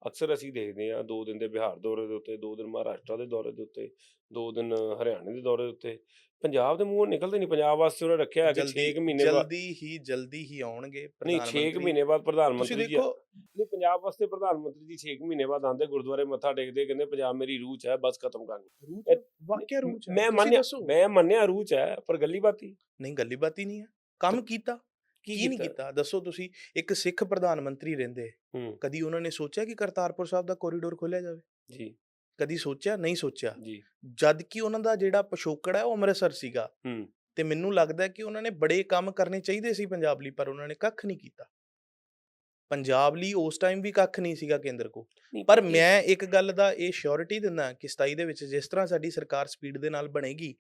[SPEAKER 1] ਅਕਸਰ ਅਸੀਂ ਦੇਖਦੇ ਹਾਂ ਦੋ ਦਿਨ ਦੇ ਬਿਹਾਰ ਦੌਰੇ ਦੇ ਉੱਤੇ ਦੋ ਦਿਨ ਮਹਾਰਾਸ਼ਟਰ ਦੇ ਦੌਰੇ ਦੇ ਉੱਤੇ ਦੋ ਦਿਨ ਹਰਿਆਣੇ ਦੇ ਦੌਰੇ ਦੇ ਉੱਤੇ। ਪੰਜਾਬ ਦੇ ਮੂੰਹੋਂ ਨਿਕਲਦੇ ਨਹੀਂ ਪੰਜਾਬ ਵਾਸਤੇ ਉਹਨੇ ਰੱਖਿਆ ਹੈ ਕਿ 6 ਮਹੀਨੇ ਬਾਅਦ।
[SPEAKER 2] ਜਲਦੀ ਹੀ ਜਲਦੀ ਹੀ ਆਉਣਗੇ
[SPEAKER 1] ਨਹੀਂ
[SPEAKER 2] ਪ੍ਰਧਾਨ
[SPEAKER 1] 6
[SPEAKER 2] ਮੰਤਰੀ।
[SPEAKER 1] ਮਹੀਨੇ ਬਾਅਦ ਪ੍ਰਧਾਨ ਮੰਤਰੀ ਜੀ
[SPEAKER 2] ਦੇਖੋ
[SPEAKER 1] ਨਹੀਂ ਪੰਜਾਬ ਵਾਸਤੇ ਪ੍ਰਧਾਨ ਮੰਤਰੀ ਜੀ 6 ਮਹੀਨੇ ਬਾਅਦ ਆਉਂਦੇ ਗੁਰਦੁਆਰੇ ਮੱਥਾ ਟੇਕਦੇ ਕਹਿੰਦੇ ਪੰਜਾਬ ਮੇਰੀ ਰੂਹ ਚ ਹੈ ਬਸ ਖਤਮ ਕਰਨੀ
[SPEAKER 2] ਰੂਹ ਵਾਕਿਆ ਰੂਹ ਚ ਹੈ।
[SPEAKER 1] ਮੈਂ ਮੰਨਿਆ। ਮੈਂ ਮੰਨਿਆ ਰੂਹ ਚ ਹੈ ਪਰ ਗੱਲੀ ਬਾਤੀ।
[SPEAKER 2] ਨਹੀਂ ਗੱਲੀ ਬਾਤੀ ਨਹੀਂ ਹੈ। ਕੰਮ ਕੀਤਾ। ਕੀ ਨਹੀਂ ਕੀਤਾ? ਦੱਸੋ ਤੁਸੀਂ ਇੱਕ ਸਿੱਖ ਪ੍ਰਧਾਨ ਮੰਤਰੀ ਰਹਿੰਦੇ ਕਦੀ ਉਹਨਾਂ ਨੇ ਸੋਚਿਆ ਕਿ ਕਰਤਾਰਪੁਰ ਸਾਹਿਬ ਦਾ ਕੋਰੀਡੋਰ ਖੋਲਿਆ ਜਾਵੇ?
[SPEAKER 1] ਜੀ।
[SPEAKER 2] ਕਦੀ ਸੋਚਿਆ? ਨਹੀਂ ਸੋਚਿਆ?
[SPEAKER 1] ਜੀ।
[SPEAKER 2] ਜਦ ਕਿ ਉਹਨਾਂ ਦਾ ਜਿਹੜਾ ਪਿਛੋਕੜ ਹੈ ਉਹ ਅੰਮ੍ਰਿਤਸਰ ਸੀਗਾ ਤੇ ਮੈਨੂੰ ਲੱਗਦਾ ਕਿ ਉਹਨਾਂ ਨੇ ਬੜੇ ਕੰਮ ਕਰਨੇ ਚਾਹੀਦੇ ਸੀ ਪੰਜਾਬ ਲਈ ਪਰ ਉਹਨਾਂ ਨੇ ਕੱਖ ਨਹੀਂ ਕੀਤਾ। ਪੰਜਾਬ ਲਈ ਉਸ ਟਾਈਮ ਵੀ ਕੱਖ ਨਹੀਂ ਸੀਗਾ ਕੇਂਦਰ ਕੋ ਪਰ ਮੈਂ ਇੱਕ ਗੱਲ ਦਾ ਇਹ ਸ਼ੋਰਿਟੀ ਦਿੰਦਾ ਕਿ 27 ਦੇ ਵਿੱਚ ਜਿਸ ਤਰ੍ਹਾਂ ਸਾਡੀ ਸਰਕਾਰ ਸਪੀਡ ਦੇ ਨਾਲ ਬਣੇਗੀ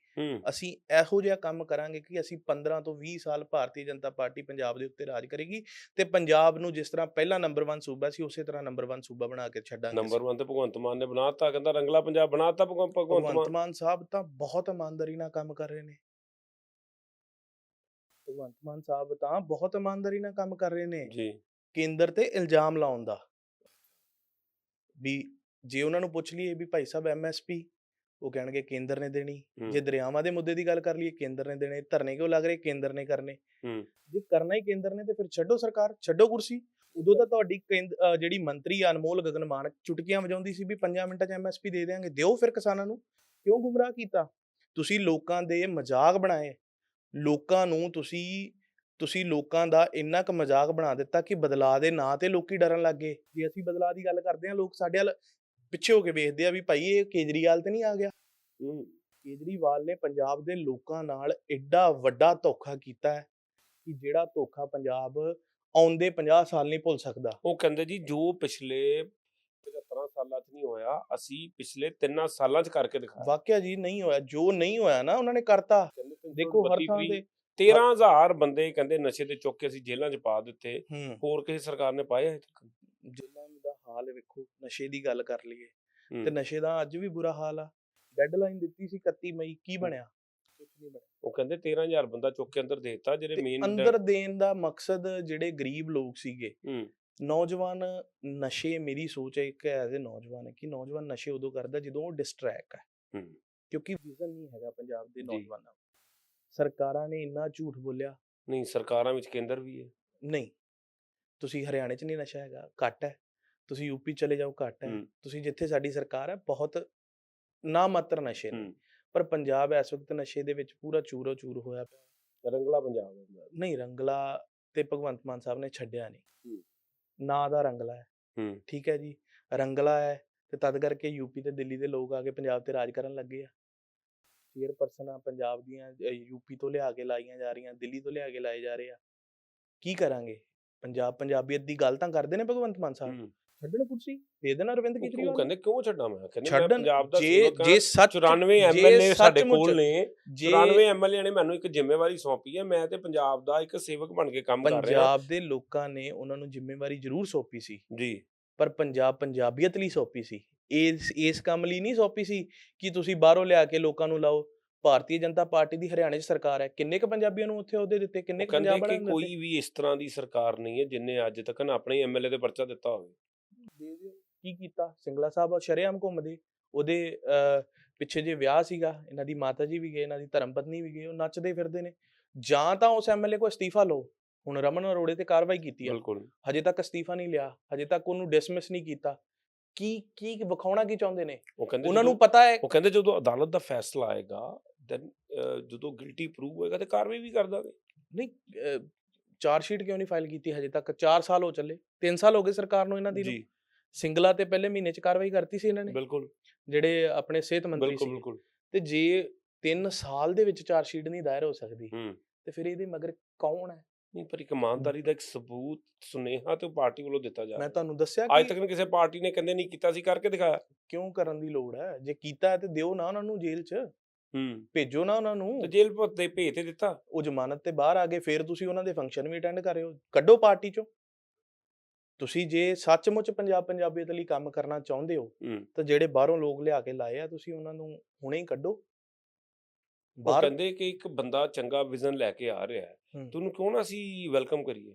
[SPEAKER 2] ਅਸੀਂ ਇਹੋ ਜਿਹਾ ਕੰਮ ਕਰਾਂਗੇ ਕਿ ਅਸੀਂ 15 ਤੋਂ 20 ਸਾਲ ਭਾਰਤੀ ਜਨਤਾ ਪਾਰਟੀ ਪੰਜਾਬ ਦੇ ਉੱਤੇ ਰਾਜ ਕਰੇਗੀ ਤੇ ਪੰਜਾਬ ਨੂੰ ਜਿਸ ਤਰ੍ਹਾਂ ਪਹਿਲਾ ਨੰਬਰ 1 ਸੂਬਾ ਸੀ ਉਸੇ ਤਰ੍ਹਾਂ ਨੰਬਰ 1 ਸੂਬਾ ਬਣਾ ਕੇ ਛੱਡਾਂਗੇ।
[SPEAKER 1] ਨੰਬਰ 1 ਤੇ ਭਗਵੰਤ ਮਾਨ ਨੇ ਬਣਾਤਾ ਕਹਿੰਦਾ ਰੰਗਲਾ ਪੰਜਾਬ ਬਣਾਤਾ ਭਗਵੰਤ ਮਾਨ
[SPEAKER 2] ਸਾਹਿਬ ਤਾਂ ਬਹੁਤ ਇਮਾਨਦਾਰੀ ਨਾਲ ਕੰਮ ਕਰ ਰਹੇ ਨੇ। ਭਗਵੰਤ ਮਾਨ ਸਾਹਿਬ ਤਾਂ ਬਹੁਤ ਇਮਾਨਦਾਰੀ ਨਾਲ ਕੰਮ ਕਰ ਰਹੇ ਨੇ।
[SPEAKER 1] ਜੀ।
[SPEAKER 2] ਕੇਂਦਰ ਤੇ ਇਲਜ਼ਾਮ ਲਾਉਣ ਦਾ। ਵੀ ਜੇ ਉਹਨਾਂ ਨੂੰ ਪੁੱਛ ਲਈਏ ਵੀ ਭਾਈ ਸਾਹਿਬ ਐਮਐਸਪੀ ਉਹ ਕਹਿਣਗੇ ਕੇਂਦਰ ਨੇ ਦੇਣੀ। ਜੇ ਦਰਿਆਵਾਂ ਦੇ ਮੁੱਦੇ ਦੀ ਗੱਲ ਕਰ ਲਈਏ ਕੇਂਦਰ ਨੇ ਦੇਣੇ ਧਰਨੇ ਕਿਉਂ ਲੱਗ ਰਹੇ ਕੇਂਦਰ ਨੇ ਕਰਨੇ। ਜੇ ਕਰਨਾ ਹੀ ਕੇਂਦਰ ਨੇ ਤੇ ਫਿਰ ਛੱਡੋ ਸਰਕਾਰ ਛੱਡੋ ਕੁਰਸੀ। ਉਦੋਂ ਤਾਂ ਤੁਹਾਡੀ ਜਿਹੜੀ ਮੰਤਰੀ ਆ ਅਨਮੋਲ ਗਗਨ ਮਾਨ ਚੁਟਕੀਆਂ ਵਜਾਉਂਦੀ ਸੀ ਵੀ 5 ਮਿੰਟਾਂ 'ਚ ਐਮਐਸਪੀ ਦੇ ਦੇਾਂਗੇ ਦਿਓ ਫਿਰ ਕਿਸਾਨਾਂ ਨੂੰ। ਕਿਉਂ ਗੁੰਮਰਾਹ ਕੀਤਾ? ਤੁਸੀਂ ਲੋਕਾਂ ਦੇ ਮਜ਼ਾਕ ਬਣਾਏ। ਲੋਕਾਂ ਨੂੰ ਤੁਸੀਂ ਤੁਸੀਂ ਲੋਕਾਂ ਦਾ ਇੰਨਾ ਕੁ ਮਜ਼ਾਕ ਬਣਾ ਦਿੱਤਾ ਕਿ ਬਦਲਾਅ ਦੇ ਨਾਂ ਤੇ ਲੋਕੀ ਡਰਨ ਲੱਗ ਗਏ। ਜੇ ਅਸੀਂ ਬਦਲਾਅ ਦੀ ਗੱਲ ਕਰਦੇ ਹਾਂ ਲੋਕ ਸਾਡੇ ਵੱਲ ਪਿੱਛੇ ਹੋ ਕੇ ਵੇਖਦੇ ਆ ਵੀ ਭਾਈ ਇਹ ਕੇਜਰੀਵਾਲ ਤੇ ਨਹੀਂ ਆ ਗਿਆ। ਕੇਜਰੀਵਾਲ ਨੇ ਪੰਜਾਬ ਦੇ ਲੋਕਾਂ ਨਾਲ ਐਡਾ ਵੱਡਾ ਧੋਖਾ ਕੀਤਾ ਹੈ ਕਿ ਜਿਹੜਾ ਧੋਖਾ ਪੰਜਾਬ ਆਉਂਦੇ 50 ਸਾਲ ਨਹੀਂ ਭੁੱਲ ਸਕਦਾ।
[SPEAKER 1] ਉਹ ਕਹਿੰਦੇ ਜੀ ਜੋ ਪਿਛਲੇ 75 ਸਾਲਾਂ 'ਚ ਨਹੀਂ ਹੋਇਆ ਅਸੀਂ ਪਿਛਲੇ 3 ਸਾਲਾਂ 'ਚ ਕਰਕੇ ਦਿਖਾਇਆ।
[SPEAKER 2] ਵਾਕਿਆ ਜੀ ਨਹੀਂ ਹੋਇਆ ਜੋ ਨਹੀਂ ਹੋਇਆ ਨਾ ਉਹਨਾਂ ਨੇ ਕਰਤਾ। ਦੇਖੋ ਹਰ ਥਾਂ ਤੇ
[SPEAKER 1] 13000 ਬੰਦੇ ਕਹਿੰਦੇ ਨਸ਼ੇ ਤੇ ਚੁੱਕ ਕੇ ਅਸੀਂ ਜੇਲ੍ਹਾਂ 'ਚ ਪਾ ਦਿੱਤੇ।
[SPEAKER 2] ਹੂੰ।
[SPEAKER 1] ਹੋਰ ਕਿਸੇ ਸਰਕਾਰ ਨੇ ਪਾਇਆ
[SPEAKER 2] ਜਿੰਨਾ ਦਾ ਹਾਲ ਵੇਖੋ ਨਸ਼ੇ ਦੀ ਗੱਲ ਕਰ ਲਈਏ। ਤੇ ਨਸ਼ੇ ਦਾ ਅੱਜ ਵੀ ਬੁਰਾ ਹਾਲ ਆ। ਡੈਡਲਾਈਨ ਦਿੱਤੀ ਸੀ 31 ਮਈ ਕੀ ਬਣਿਆ? ਕੁਝ ਨਹੀਂ ਬਣਿਆ।
[SPEAKER 1] ਉਹ ਕਹਿੰਦੇ 13000 ਬੰਦਾ ਚੁੱਕ ਕੇ ਅੰਦਰ ਦੇਤਾ ਜਿਹੜੇ ਮੇਨ
[SPEAKER 2] ਅੰਦਰ ਦੇਣ ਦਾ ਮਕਸਦ ਜਿਹੜੇ ਗਰੀਬ ਲੋਕ ਸੀਗੇ ਨੌਜਵਾਨ ਨਸ਼ੇ ਮੇਰੀ ਸੋਚ ਹੈ ਇੱਕ ਐਜ਼ ਅ ਨੌਜਵਾਨ ਹੈ ਕਿ ਨੌਜਵਾਨ ਨਸ਼ੇ ਉਦੋਂ ਕਰਦਾ ਜਦੋਂ ਉਹ ਡਿਸਟਰੈਕਟ ਹੈ। ਕਿਉਂਕਿ ਵਿਜ਼ਨ ਨਹੀਂ ਹੈਗਾ ਪੰਜਾਬ ਦੇ। ਨੌਜਵਾਨਾਂ ਸਰਕਾਰਾਂ ਨੇ ਇੰਨਾ ਝੂਠ ਬੋਲਿਆ।
[SPEAKER 1] ਨਹੀਂ ਸਰਕਾਰਾਂ ਵਿੱਚ ਕੇਂਦਰ ਵੀ ਹੈ
[SPEAKER 2] ਨਹੀਂ। ਤੁਸੀਂ ਹਰਿਆਣੇ 'ਚ ਨਹੀਂ ਨਸ਼ਾ ਹੈਗਾ ਘੱਟ ਹੈ। ਤੁਸੀਂ ਯੂਪੀ ਚਲੇ ਜਾਓ ਘੱਟ ਹੈ।
[SPEAKER 1] ਹੂੰ।
[SPEAKER 2] ਤੁਸੀਂ ਜਿੱਥੇ ਸਾਡੀ ਸਰਕਾਰ ਹੈ ਬਹੁਤ ਨਾ ਮਾਤਰ ਨਸ਼ੇ ਨੇ।
[SPEAKER 1] ਹੂੰ।
[SPEAKER 2] ਪਰ ਪੰਜਾਬ ਇਸ ਵਕਤ ਨਸ਼ੇ ਦੇ ਵਿੱਚ ਪੂਰਾ ਚੂਰੋ ਚੂਰ ਹੋਇਆ ਪਿਆ।
[SPEAKER 1] ਰੰਗਲਾ ਪੰਜਾਬ ਹੈ।
[SPEAKER 2] ਨਹੀਂ ਰੰਗਲਾ ਤੇ ਭਗਵੰਤ ਮਾਨ ਸਾਹਿਬ ਨੇ ਛੱਡਿਆ ਨਹੀਂ।
[SPEAKER 1] ਹੂੰ।
[SPEAKER 2] ਨਾ ਦਾ ਰੰਗਲਾ ਹੈ।
[SPEAKER 1] ਹੂੰ।
[SPEAKER 2] ਠੀਕ ਹੈ ਜੀ। ਰੰਗਲਾ ਹੈ ਤੇ ਤਦ ਕਰਕੇ ਯੂਪੀ ਤੇ ਦਿੱਲੀ ਦੇ ਲੋਕ ਆ ਕੇ ਪੰਜਾਬ ਤੇ ਰਾਜ ਕਰਨ ਲੱਗੇ ਆ। ਚੇਅਰਪਰਸਨ ਆ ਪੰਜਾਬ ਦੀਆਂ ਯੂਪੀ ਤੋਂ ਲਿਆ ਕੇ ਲਾਈਆਂ ਜਾ ਰਹੀਆਂ ਦਿੱਲੀ ਤੋਂ ਲਿਆ ਕੇ ਲਾਏ ਜਾ ਰਹੇ ਆ। ਕੀ ਕਰਾਂਗੇ? ਪੰਜਾਬ ਪੰਜਾਬੀਅਤ ਦੀ ਗੱਲ ਤਾਂ ਕਰਦੇ ਨੇ ਭਗਵੰਤ ਮਾਨ ਸਾਹਿਬ। ਛੱਡਣ ਕੁਰਸੀ? ਦੇ ਦੇਣਾ ਅਰਵਿੰਦ
[SPEAKER 1] ਉਹ
[SPEAKER 2] ਕੇਜਰੀਵਾਲ ਨੂੰ।
[SPEAKER 1] ਕਹਿੰਦੇ ਕਿਉਂ ਛੱਡਾਂ ਮੈਂ? ਕਹਿੰਦੇ ਪੰਜਾਬ ਦਾ
[SPEAKER 2] ਜੇ ਜੇ ਸੱਚ
[SPEAKER 1] 94
[SPEAKER 2] ਜੇ
[SPEAKER 1] ਐਮਐਲਏ ਸਾਡੇ ਕੋਲ ਨੇ।
[SPEAKER 2] ਜੇ
[SPEAKER 1] 94 ਐਮਐਲਏ ਨੇ ਮੈਨੂੰ ਇੱਕ ਜ਼ਿੰਮੇਵਾਰੀ ਸੌਂਪੀ ਹੈ। ਮੈਂ ਤੇ ਪੰਜਾਬ ਦਾ ਇੱਕ ਸੇਵਕ ਬਣ ਕੇ ਕੰਮ ਕਰ ਰਿਹਾ।
[SPEAKER 2] ਪੰਜਾਬ ਦੇ ਲੋਕਾਂ ਨੇ ਉਹਨਾਂ ਨੂੰ ਜ਼ਿੰਮੇਵਾਰੀ ਜ਼ਰੂਰ ਸੌਂਪੀ ਸੀ।
[SPEAKER 1] ਜੀ।
[SPEAKER 2] ਪਰ ਪੰਜਾਬ ਪੰਜਾਬੀਅਤ ਲਈ ਸੌਂਪੀ ਸੀ। ਇਸ ਇਸ ਕੰਮ ਲਈ ਨਹੀਂ ਸੌਂਪੀ ਸੀ ਕਿ ਤੁਸੀਂ ਬਾਹਰੋਂ ਲਿਆ ਕੇ ਲੋਕਾਂ ਨੂੰ ਲਾਓ? ਭਾਰਤੀ ਜਨਤਾ ਪਾਰਟੀ ਦੀ ਹਰਿਆਣੇ 'ਚ ਸਰਕਾਰ ਹੈ। ਕਿੰਨੇ ਕ ਪੰਜਾਬੀਆਂ ਨੂੰ ਉੱਥੇ ਅਹੁਦੇ ਦਿੱਤੇ? ਕਿੰਨੇ ਕੁ
[SPEAKER 1] ਕਹਿੰਦੇ
[SPEAKER 2] ਪੰਜਾਬ
[SPEAKER 1] ਕਿ
[SPEAKER 2] ਵਾਲਿਆਂ ਨੂੰ
[SPEAKER 1] ਕੋਈ ਵੀ ਇਸ ਤਰ੍ਹਾਂ ਦੀ ਸਰਕਾਰ ਨਹੀਂ ਹੈ ਜਿਨੇ ਅੱਜ ਤੱਕ ਆਪਣੇ ਐਮਐਲਏ ਦੇ ਪਰਚਾ ਦਿੱਤਾ ਹੋਵੇ।
[SPEAKER 2] ਕੀ ਕੀਤਾ? ਸਿੰਗਲਾ ਸਾਹਿਬ ਸ਼ਰੇਆਮ ਘੁੰਮਦੇ। ਉਹਦੇ ਪਿੱਛੇ ਜੇ ਵਿਆਹ ਸੀਗਾ ਇਹਨਾਂ ਦੀ ਮਾਤਾ ਜੀ ਵੀ ਗਏ ਇਹਨਾਂ ਦੀ ਧਰਮ ਪਤਨੀ ਵੀ ਗਏ ਉਹ ਨੱਚਦੇ ਫਿਰਦੇ ਨੇ। ਜਾਂ ਤਾਂ ਉਸ ਐਮਐਲਏ ਕੋ ਅਸਤੀਫਾ ਲਓ। ਹੁਣ ਰਮਨ ਅਰੋੜੇ ਤੇ ਕਾਰਵਾਈ ਕੀਤੀ
[SPEAKER 1] ਬਿਲਕੁਲ।
[SPEAKER 2] ਹਜੇ ਤੱਕ ਅਸਤੀਫਾ ਨਹੀਂ ਲਿਆ। ਹਜੇ ਤੱਕ ਉਹਨੂੰ ਡਿਸਮਿਸ ਨਹੀਂ ਕੀਤਾ। ਕੀ ਕੀ ਵਿਖਾਉਣਾ ਕੀ ਚਾਹੁੰਦੇ ਨੇ?
[SPEAKER 1] ਉਹ ਕਹਿੰਦੇ
[SPEAKER 2] ਉਹਨਾਂ ਨੂੰ ਪਤਾ ਹੈ
[SPEAKER 1] ਉਹ ਕਹਿੰਦੇ ਜਦੋਂ ਅਦਾਲਤ ਦਾ ਫੈਸਲਾ ਆਏਗਾ ਦੈਨ ਜਦੋਂ ਗਿਲਟੀ ਪ੍ਰੂਵ ਹੋਏਗਾ ਤੇ ਕਾਰਵਾਈ ਵੀ ਕਰ ਦਾਂਗੇ।
[SPEAKER 2] ਨਹੀਂ ਚਾਰਜ ਸ਼ੀਟ ਕਿਉਂ ਨਹੀਂ ਫਾਈਲ ਕੀਤੀ ਹਜੇ ਤੱਕ? 4 ਸਾਲ ਹੋ ਚੱਲੇ। 3 ਸਾਲ ਹੋ ਗਏ ਸਰਕਾਰ ਨੂੰ ਇਹਨਾਂ ਦੀ।
[SPEAKER 1] ਜੀ।
[SPEAKER 2] ਸਿੰਗਲਾ ਤੇ ਪਹਿਲੇ ਮਹੀਨੇ ਚ ਕਾਰਵਾਈ ਕਰਤੀ ਸੀ ਇਹਨਾਂ ਨੇ।
[SPEAKER 1] ਬਿਲਕੁਲ।
[SPEAKER 2] ਜਿਹੜੇ ਆਪਣੇ ਸਿਹਤ ਮੰਤਰੀ ਸੀ
[SPEAKER 1] ਬਿਲਕੁਲ।
[SPEAKER 2] ਤੇ ਜੇ 3 ਸਾਲ ਦੇ ਵਿੱਚ ਚਾਰਜ ਸ਼ੀਟ ਨਹੀਂ ਦਾਇਰ ਹੋ ਸਕਦੀ ਤੇ ਫਿਰ ਇਹਦੇ ਮਗਰ ਕੌਣ ਹੈ?
[SPEAKER 1] ਨਹੀਂ ਪਰ ਇੱਕ ਇਮਾਨਦਾਰੀ ਦਾ ਇੱਕ ਸਬੂਤ ਸੁਨੇਹਾ ਤੇ ਪਾਰਟੀ ਵੱਲੋਂ ਦਿੱਤਾ ਜਾ
[SPEAKER 2] ਮੈਂ
[SPEAKER 1] ਰਿਹਾ।
[SPEAKER 2] ਤੁਹਾਨੂੰ ਦੱਸਿਆ
[SPEAKER 1] ਅੱਜ
[SPEAKER 2] ਕਿ
[SPEAKER 1] ਤੱਕ ਕਿਸੇ ਪਾਰਟੀ ਨੇ ਕਹਿੰਦੇ ਨਹੀਂ ਕੀਤਾ ਸੀ ਕਰਕੇ ਦਿਖਾਇਆ।
[SPEAKER 2] ਕਿਉਂ ਕਰਨ ਦੀ ਲੋੜ ਹੈ? ਜੇ ਕੀਤਾ ਤੇ ਦਿਓ ਨਾ ਉਹਨਾਂ ਨੂੰ ਜੇਲ੍ਹ 'ਚ।
[SPEAKER 1] ਹੂੰ।
[SPEAKER 2] ਭੇਜੋ ਨਾ ਉਹਨਾਂ
[SPEAKER 1] ਤੇ
[SPEAKER 2] ਨੂੰ
[SPEAKER 1] ਜੇਲ੍ਹ ਪੁੱਤ ਦੇ ਭੇਜ ਤੇ ਦਿੱਤਾ।
[SPEAKER 2] ਉਹ ਜ਼ਮਾਨਤ ਤੇ ਬਾਹਰ ਆ ਗਏ ਫਿਰ ਤੁਸੀਂ ਉਹਨਾਂ ਦੇ ਫੰਕਸ਼ਨ ਵੀ ਅਟੈਂਡ ਕਰ ਰਹੇ ਹੋ ਕੱਢੋ ਪਾਰਟੀ 'ਚੋਂ। ਤੁਸੀਂ ਜੇ ਸੱਚਮੁੱਚ ਪੰਜਾਬ ਪੰਜਾਬੀਅਤ ਲਈ ਕੰਮ ਕਰਨਾ ਚਾਹੁੰਦੇ ਹੂੰ। ਤਾਂ ਜਿਹੜੇ ਬਾਹਰੋਂ ਲੋਕ ਲਿਆ ਕੇ ਲਾਏ ਆ ਤੁਸੀਂ ਉਹਨਾਂ ਨੂੰ ਹੁਣੇ ਹੀ ਕੱਢੋ।
[SPEAKER 1] ਉਹ
[SPEAKER 2] ਬਾਹਰ
[SPEAKER 1] ਕਹਿੰਦੇ ਕਿ ਇੱਕ ਬੰਦਾ ਚੰਗਾ ਵਿਜ਼ਨ ਲੈ ਕੇ ਆ ਰਿਹਾ ਹੈ।
[SPEAKER 2] ਹੂੰ।
[SPEAKER 1] ਤੁਹਾਨੂੰ ਕਿਉਂ ਨਾ ਅਸੀਂ ਵੈਲਕਮ ਕਰੀਏ?